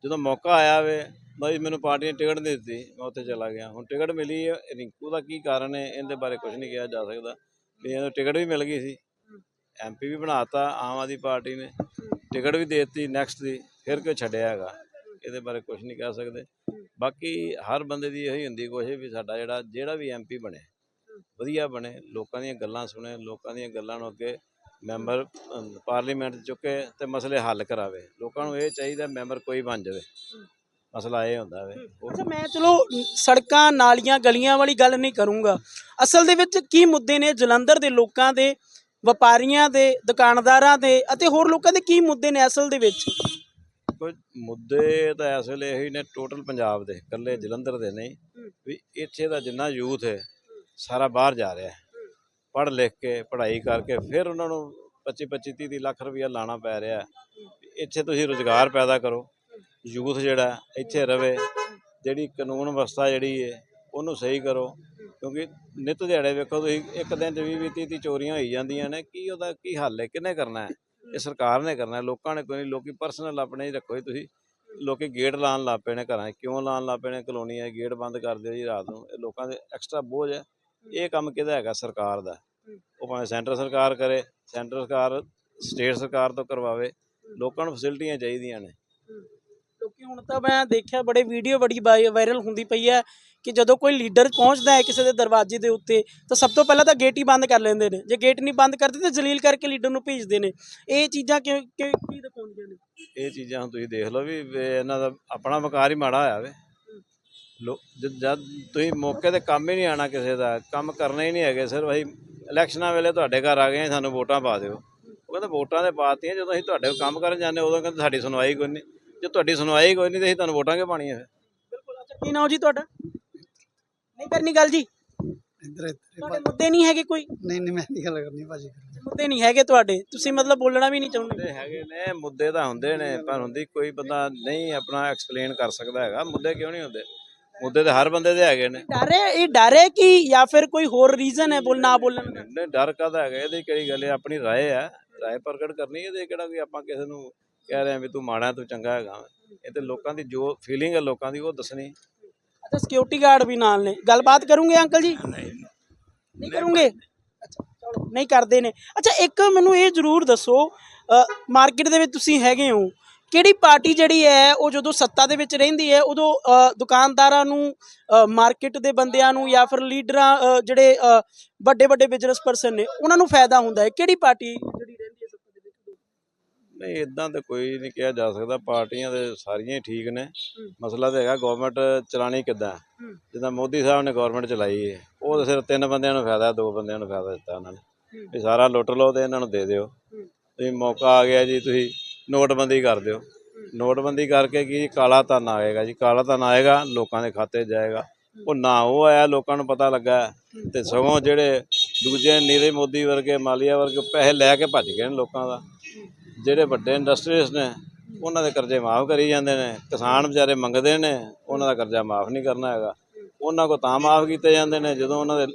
Speaker 3: ਜਦੋਂ ਮੌਕਾ ਆਇਆ ਵੇ ਬਈ ਮੈਨੂੰ ਪਾਰਟੀ ਨੇ ਟਿਕਟ ਨਹੀਂ ਦਿੱਤੀ ਮੈਂ ਉੱਥੇ ਚਲਾ ਗਿਆ। ਹੁਣ ਟਿਕਟ ਮਿਲੀ ਹੈ ਰਿੰਕੂ ਦਾ ਕੀ ਕਾਰਨ ਹੈ ਇਹਦੇ ਬਾਰੇ ਕੁਝ ਨਹੀਂ ਕਿਹਾ ਜਾ ਸਕਦਾ। ਵੀ ਇਹਨੂੰ ਟਿਕਟ ਵੀ ਮਿਲ ਗਈ ਸੀ। ਐਮਪੀ ਵੀ ਬਣਾਤਾ ਆਮ ਆਦਮੀ ਪਾਰਟੀ ਨੇ। ਟਿਕਟ ਵੀ ਦੇ ਦਿੱਤੀ ਨੈਕਸਟ ਦੀ ਫਿਰ ਕਿਉਂ ਛੱਡਿਆ ਹੈਗਾ? ਇਹਦੇ ਬਾਰੇ ਕੁਝ ਨਹੀਂ ਕਹਿ ਸਕਦੇ। ਬਾਕੀ ਹਰ ਬੰਦੇ ਦੀ ਇਹੀ ਹੁੰਦੀ ਕੋਸ਼ਿਸ਼ ਵੀ ਸਾਡਾ ਜਿਹੜਾ ਜਿਹੜਾ ਵੀ ਐਮਪੀ ਬਣੇ, ਵਧੀਆ ਬਣੇ, ਲੋਕਾਂ ਦੀਆਂ ਗੱਲਾਂ ਸੁਣੇ, ਲੋਕਾਂ ਦੀਆਂ ਗੱਲਾਂ ਨੂੰ ਅੱਗੇ ਮੈਂਬਰ ਪਾਰਲੀਮੈਂਟ ਚੁੱਕੇ ਤੇ ਮਸਲੇ ਹੱਲ ਕਰਾਵੇ। ਲੋਕਾਂ ਨੂੰ ਇਹ ਚਾਹੀਦਾ ਮੈਂਬਰ ਕੋਈ ਬਣ ਜਾਵੇ। ਮਸਲਾ ਇਹ ਹੁੰਦਾ ਵੇ।
Speaker 2: ਅੱਛਾ, ਮੈਂ ਚਲੋ ਸੜਕਾਂ, ਨਾਲੀਆਂ, ਗਲੀਆਂ ਵਾਲੀ ਗੱਲ ਨਹੀਂ ਕਰੂੰਗਾ। ਅਸਲ ਦੇ ਵਿੱਚ ਕੀ ਮੁੱਦੇ ਨੇ ਜਲੰਧਰ ਦੇ ਲੋਕਾਂ ਦੇ, ਵਪਾਰੀਆਂ ਦੇ, ਦੁਕਾਨਦਾਰਾਂ ਦੇ ਅਤੇ ਹੋਰ ਲੋਕਾਂ ਦੇ ਕੀ ਮੁੱਦੇ ਨੇ ਅਸਲ ਦੇ ਵਿੱਚ?
Speaker 3: ਕੋਈ ਮੁੱਦੇ ਤਾਂ ਇਸ ਵੇਲੇ ਇਹੀ ਨੇ ਟੋਟਲ ਪੰਜਾਬ ਦੇ ਇਕੱਲੇ ਜਲੰਧਰ ਦੇ ਨਹੀਂ ਵੀ ਇੱਥੇ ਦਾ ਜਿੰਨਾ ਯੂਥ ਹੈ ਸਾਰਾ ਬਾਹਰ ਜਾ ਰਿਹਾ ਹੈ। ਪੜ੍ਹ ਲਿਖ ਕੇ ਪੜ੍ਹਾਈ ਕਰਕੇ ਫਿਰ ਉਹਨਾਂ ਨੂੰ 25 25 30 30 ਲੱਖ ਰੁਪਇਆ ਲਾਣਾ ਪੈ ਰਿਹਾ ਹੈ। ਇੱਥੇ ਤੁਸੀਂ ਰੋਜ਼ਗਾਰ ਪੈਦਾ ਕਰੋ ਯੂਥ ਜਿਹੜਾ ਹੈ ਇੱਥੇ ਰਵੇ ਜਿਹੜੀ ਕਾਨੂੰਨ ਵਿਵਸਥਾ ਜਿਹੜੀ ਹੈ ਉਹਨੂੰ ਸਹੀ ਕਰੋ ਕਿਉਂਕਿ ਨਿਤ ਦਿਹਾੜੇ ਵੇਖੋ ਤੁਸੀਂ ਇੱਕ ਦਿਨ 'ਚ 20 ਵੀਹ 30 30 ਚੋਰੀਆਂ ਹੋਈ ਜਾਂਦੀਆਂ ਨੇ ਕੀ ਉਹਦਾ ਕੀ ਹੱਲ ਹੈ ਕਿਹਨੇ ਕਰਨਾ ਹੈ? ਇਹ ਸਰਕਾਰ ਨੇ ਕਰਨਾ, ਲੋਕਾਂ ਨੇ ਕੋਈ ਨਹੀਂ, ਲੋਕੀ ਪਰਸਨਲ ਆਪਣੇ ਹੀ ਰੱਖੋ ਜੀ ਤੁਸੀਂ। ਲੋਕੀ ਗੇਟ ਲਾਉਣ ਲੱਗ ਪਏ ਨੇ ਘਰਾਂ 'ਚ। ਕਿਉਂ ਲਾਉਣ ਲੱਗ ਪਏ ਨੇ ਕਲੋਨੀਆਂ ਗੇਟ ਬੰਦ ਕਰ ਦਿਓ ਜੀ ਰਾਤ ਨੂੰ। ਇਹ ਲੋਕਾਂ ਦੇ ਐਕਸਟਰਾ ਬੋਝ ਹੈ। ਇਹ ਕੰਮ ਕਿਹਦਾ ਹੈਗਾ? ਸਰਕਾਰ ਦਾ। ਉਹ ਭਾਵੇਂ ਸੈਂਟਰ ਸਰਕਾਰ ਕਰੇ, ਸੈਂਟਰ ਸਰਕਾਰ ਸਟੇਟ ਸਰਕਾਰ ਤੋਂ ਕਰਵਾਵੇ। ਲੋਕਾਂ ਨੂੰ ਫੈਸਿਲਿਟੀਆਂ ਚਾਹੀਦੀਆਂ ਨੇ।
Speaker 2: ਕਿਉਂਕਿ ਹੁਣ ਤਾਂ ਮੈਂ ਦੇਖਿਆ ਬੜੇ ਵੀਡੀਓ ਬੜੀ ਵਾਇਰਲ ਹੁੰਦੀ ਪਈ ਹੈ। ਕਿ ਜਦੋਂ ਕੋਈ ਲੀਡਰ ਪਹੁੰਚਦਾ ਹੈ ਕਿਸੇ ਦੇ ਦਰਵਾਜ਼ੇ ਦੇ ਉੱਤੇ ਤਾਂ ਸਭ ਤੋਂ ਪਹਿਲਾਂ ਤਾਂ ਗੇਟ ਹੀ ਬੰਦ ਕਰ ਲੈਂਦੇ ਨੇ। ਜੇ ਗੇਟ ਨਹੀਂ ਬੰਦ ਕਰਦੇ ਤਾਂ ਜਲੀਲ ਕਰਕੇ ਲੀਡਰ ਨੂੰ ਭੇਜਦੇ ਨੇ। ਇਹ ਚੀਜ਼ਾਂ ਕਿਉਂ ਕਿ- ਕੀ ਦਿਖਾਉਂਦੀਆਂ ਨੇ?
Speaker 3: ਇਹ ਚੀਜ਼ਾਂ ਹੁਣ ਤੁਸੀਂ ਦੇਖ ਲਓ ਵੀ ਇਹਨਾਂ ਦਾ ਆਪਣਾ ਵਕਾਰ ਹੀ ਮਾੜਾ ਹੋਇਆ ਵੇ। ਲੋ ਜਦ ਤੁਸੀਂ ਮੌਕੇ ਤੇ ਕੰਮ ਹੀ ਨਹੀਂ ਆਣਾ ਕਿਸੇ ਦਾ ਕੰਮ ਕਰਨਾ ਹੀ ਨਹੀਂ ਹੈਗੇ ਸਿਰਫ ਅਸੀਂ ਇਲੈਕਸ਼ਨਾਂ ਵੇਲੇ ਤੁਹਾਡੇ ਘਰ ਆ ਗਏ ਸਾਨੂੰ ਵੋਟਾਂ ਪਾ ਦਿਓ। ਉਹ ਕਹਿੰਦੇ ਵੋਟਾਂ ਤੇ ਪਾਤੀਆਂ ਜਦੋਂ ਅਸੀਂ ਤੁਹਾਡੇ ਕੋਲ ਕੰਮ ਕਰਨ ਜਾਂਦੇ ਉਦੋਂ ਕਹਿੰਦੇ ਸਾਡੀ ਸੁਣਵਾਈ ਕੋਈ ਨਹੀਂ। ਜੇ ਤੁਹਾਡੀ ਸੁਣਵਾਈ ਕੋਈ ਨਹੀਂ ਤੇ ਅਸੀਂ ਤੁਹਾਨੂੰ ਵੋਟਾਂ ਕਿਉਂ ਪਾਣੀਆਂ ਫਿਰ?
Speaker 2: ਬਿਲਕੁਲ ਅੱਛਾ ਕੀ ਨਾਮ ਜੀ ਤੁਹਾਡਾ? ਨਹੀਂ ਕਰਨੀ ਗੱਲ ਜੀ।
Speaker 5: ਇੱਧਰ ਇੱਧਰ
Speaker 2: ਤੁਹਾਡੇ ਮੁੱਦੇ ਨਹੀਂ ਹੈਗੇ ਕੋਈ?
Speaker 5: ਨਹੀਂ ਨਹੀਂ ਮੈਂ ਨਹੀਂ ਗੱਲ ਕਰਨੀ ਭਾਜੀ।
Speaker 2: ਮੁੱਦੇ ਨਹੀਂ ਹੈਗੇ ਤੁਹਾਡੇ। ਤੁਸੀਂ ਮਤਲਬ ਬੋਲਣਾ ਵੀ ਨਹੀਂ ਚਾਹੁੰਦੇ।
Speaker 3: ਹੈਗੇ ਨੇ ਮੁੱਦੇ ਤਾਂ ਹੁੰਦੇ ਨੇ ਪਰ ਹੁੰਦੀ ਕੋਈ ਬੰਦਾ ਨਹੀਂ ਆਪਣਾ ਐਕਸਪਲੇਨ ਕਰ ਸਕਦਾ ਹੈਗਾ। ਮੁੱਦੇ ਕਿਉਂ ਨਹੀਂ ਹੁੰਦੇ? ਮੁੱਦੇ ਤਾਂ ਹਰ ਬੰਦੇ ਦੇ ਹੈਗੇ ਨੇ।
Speaker 2: ਡਰ ਹੈ ਇਹ ਡਰ ਹੈ ਕਿ ਜਾਂ ਫਿਰ ਕੋਈ ਹੋਰ ਰੀਜ਼ਨ ਹੈ ਬੋਲ ਨਾ ਬੋਲਣ ਦਾ?
Speaker 3: ਨਹੀਂ ਡਰ ਕਾਹਦਾ ਹੈਗਾ? ਇਹਦੀ ਕਿਹੜੀ ਗੱਲ ਹੈ? ਆਪਣੀ ਰਾਏ ਹੈ। ਰਾਏ ਪ੍ਰਗਟ ਕਰਨੀ ਇਹਦੇ ਕਿਹੜਾ ਕੋਈ? ਆਪਾਂ ਕਿਸੇ ਨੂੰ ਕਹਿ ਰਹੇ ਹਾਂ ਵੀ ਤੂੰ ਮਾੜਾ ਤੂੰ ਚੰਗਾ ਹੈਗਾ ਇਹ ਤੇ ਲੋਕਾਂ ਦੀ ਜੋ ਫੀਲਿੰਗ ਹੈ ਲੋਕਾਂ ਦੀ ਉਹ ਦੱਸਣੀ।
Speaker 2: ਅੱਛਾ ਸਿਕਿਉਰਿਟੀ ਗਾਰਡ ਵੀ ਨਾਲ ਨੇ। ਗੱਲਬਾਤ ਕਰੂੰਗੇ ਅੰਕਲ ਜੀ? ਨਹੀਂ ਕਰੂੰਗੇ? ਅੱਛਾ ਚਲੋ ਨਹੀਂ ਕਰਦੇ ਨੇ। ਅੱਛਾ ਇੱਕ ਮੈਨੂੰ ਇਹ ਜ਼ਰੂਰ ਦੱਸੋ ਮਾਰਕੀਟ ਦੇ ਵਿੱਚ ਤੁਸੀਂ ਹੈਗੇ ਹੋ। ਕਿਹੜੀ ਪਾਰਟੀ ਜਿਹੜੀ ਹੈ ਉਹ ਜਦੋਂ ਸੱਤਾ ਦੇ ਵਿੱਚ ਰਹਿੰਦੀ ਹੈ ਉਦੋਂ ਦੁਕਾਨਦਾਰਾਂ ਨੂੰ ਮਾਰਕੀਟ ਦੇ ਬੰਦਿਆਂ ਨੂੰ ਜਾਂ ਫਿਰ ਲੀਡਰਾਂ ਜਿਹੜੇ ਵੱਡੇ ਵੱਡੇ ਬਿਜ਼ਨਸ ਪਰਸਨ ਨੇ ਉਹਨਾਂ ਨੂੰ ਫਾਇਦਾ ਹੁੰਦਾ ਹੈ? ਕਿਹੜੀ ਪਾਰਟੀ ਜਿਹੜੀ ਰਹਿੰਦੀ ਹੈ ਸੱਤਾ ਦੇ ਵਿੱਚ
Speaker 3: ਨਹੀਂ ਇਦਾਂ ਤਾਂ ਕੋਈ ਨਹੀਂ ਕਿਹਾ ਜਾ ਸਕਦਾ। ਪਾਰਟੀਆਂ ਦੇ ਸਾਰੀਆਂ ਹੀ ਠੀਕ ਨੇ। ਮਸਲਾ ਤਾਂ ਹੈਗਾ ਗਵਰਨਮੈਂਟ ਚਲਾਣੀ ਕਿੱਦਾਂ। ਜਿੱਦਾਂ ਮੋਦੀ ਸਾਹਿਬ ਨੇ ਗਵਰਨਮੈਂਟ ਚਲਾਈ ਹੈ ਉਹ ਤਾਂ ਸਿਰਫ ਤਿੰਨ ਬੰਦਿਆਂ ਨੂੰ ਫਾਇਦਾ ਦੋ ਬੰਦਿਆਂ ਨੂੰ ਫਾਇਦਾ ਦਿੱਤਾ ਉਹਨਾਂ ਨੇ।
Speaker 2: ਹੂੰ।
Speaker 3: ਵੀ ਸਾਰਾ ਲੁੱਟ ਲਓ ਤੇ ਇਹਨਾਂ ਨੂੰ ਦੇ ਦਿਓ। ਤੁਸੀਂ ਮੌਕਾ ਆ ਗਿਆ ਜੀ ਤੁਸੀਂ ਨੋਟਬੰਦੀ ਕਰ ਦਿਓ। ਨੋਟਬੰਦੀ ਕਰਕੇ ਕੀ ਕਾਲਾ ਧਨ ਆਏਗਾ ਜੀ। ਕਾਲਾ ਧਨ ਆਏਗਾ ਲੋਕਾਂ ਦੇ ਖਾਤੇ ਜਾਏਗਾ। ਉਹ ਨਾ ਉਹ ਆਇਆ ਲੋਕਾਂ ਨੂੰ ਪਤਾ ਲੱਗਾ। ਤੇ ਸਗੋਂ ਜਿਹੜੇ ਦੂਜੇ ਨੀਰੇ ਮੋਦੀ ਵਰਗੇ ਮਾਲੀਆ ਵਰਗੇ ਪੈਸੇ ਲੈ ਕੇ ਭੱਜ ਗਏ ਨੇ ਲੋਕਾਂ ਦਾ। ਜਿਹੜੇ ਵੱਡੇ ਇੰਡਸਟਰੀਜ਼ ਨੇ, ਉਹਨਾਂ ਦੇ ਕਰਜ਼ੇ ਮਾਫ ਕਰੀ ਜਾਂਦੇ ਨੇ, ਕਿਸਾਨ ਵਿਚਾਰੇ ਮੰਗਦੇ ਨੇ, ਉਹਨਾਂ ਦਾ ਕਰਜ਼ਾ ਮਾਫ ਨਹੀਂ ਕਰਨਾ ਹੈਗਾ। ਉਹਨਾਂ ਕੋ ਤਾਂ ਮਾਫ ਕੀਤੇ ਜਾਂਦੇ ਨੇ, ਜਦੋਂ ਉਹਨਾਂ ਦੇ,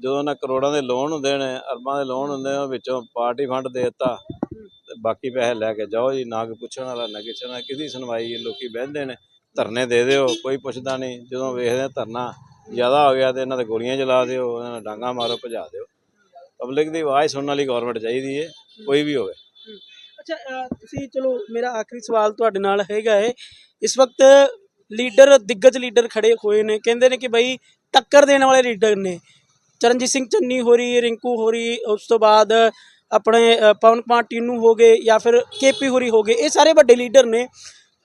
Speaker 3: ਜਦੋਂ ਉਹਨਾਂ ਕਰੋੜਾਂ ਦੇ ਲੋਨ ਹੁੰਦੇ ਨੇ, ਅਰਬਾਂ ਦੇ ਲੋਨ ਹੁੰਦੇ ਨੇ, ਉਹ ਵਿੱਚੋਂ ਪਾਰਟੀ ਫੰਡ ਦੇ ਦਿੱਤਾ, ਤੇ ਬਾਕੀ ਪੈਸੇ ਲੈ ਕੇ ਜਾਓ ਜੀ, ਨਾ ਕੋਈ ਪੁੱਛਣ ਵਾਲਾ, ਨਾ ਕਿਸੇ ਨਾਲ, ਕਿਹਦੀ ਸੁਣਵਾਈ ਹੈ, ਲੋਕੀ ਬਹਿੰਦੇ ਨੇ, ਧਰਨੇ ਦੇ ਦਿਓ, ਕੋਈ ਪੁੱਛਦਾ ਨਹੀਂ, ਜਦੋਂ ਵੇਖਦੇ ਧਰਨਾ ਜ਼ਿਆਦਾ ਹੋ ਗਿਆ ਤੇ ਇਹਨਾਂ ਦੇ ਗੋਲੀਆਂ ਚਲਾ ਦਿਓ, ਇਹਨਾਂ ਨੂੰ ਡਾਂਗਾ ਮਾਰੋ, ਭਜਾ ਦਿਓ। ਪਬਲਿਕ ਦੀ ਆਵਾਜ਼ ਸੁਣਨ ਵਾਲੀ ਗਵਰਨਮੈਂਟ ਚਾਹੀਦੀ ਹੈ, ਕੋਈ ਵੀ ਹੋਵੇ।
Speaker 2: ਅੱਛਾ ਤੁਸੀਂ ਚਲੋ ਮੇਰਾ ਆਖਰੀ ਸਵਾਲ ਤੁਹਾਡੇ ਨਾਲ ਹੈਗਾ ਹੈ ਇਸ ਵਕਤ ਲੀਡਰ ਦਿੱਗਜ ਲੀਡਰ ਖੜੇ ਹੋਏ ਨੇ। ਕਹਿੰਦੇ ਨੇ ਕਿ ਬਈ ਟੱਕਰ ਦੇਣ ਵਾਲੇ ਲੀਡਰ ਨੇ। ਚਰਨਜੀਤ ਸਿੰਘ ਚੰਨੀ ਹੋਰੀ ਰਿੰਕੂ ਹੋਰੀ ਉਸ ਤੋਂ ਬਾਅਦ ਆਪਣੇ ਅ, ਪਵਨ ਕੁਮਾਰ ਟੀਨੂ ਹੋ ਗਏ ਜਾਂ ਫਿਰ ਕੇਪੀ ਹੋਰੀ ਹੋ ਗਏ। ਇਹ ਸਾਰੇ ਵੱਡੇ ਲੀਡਰ ਨੇ।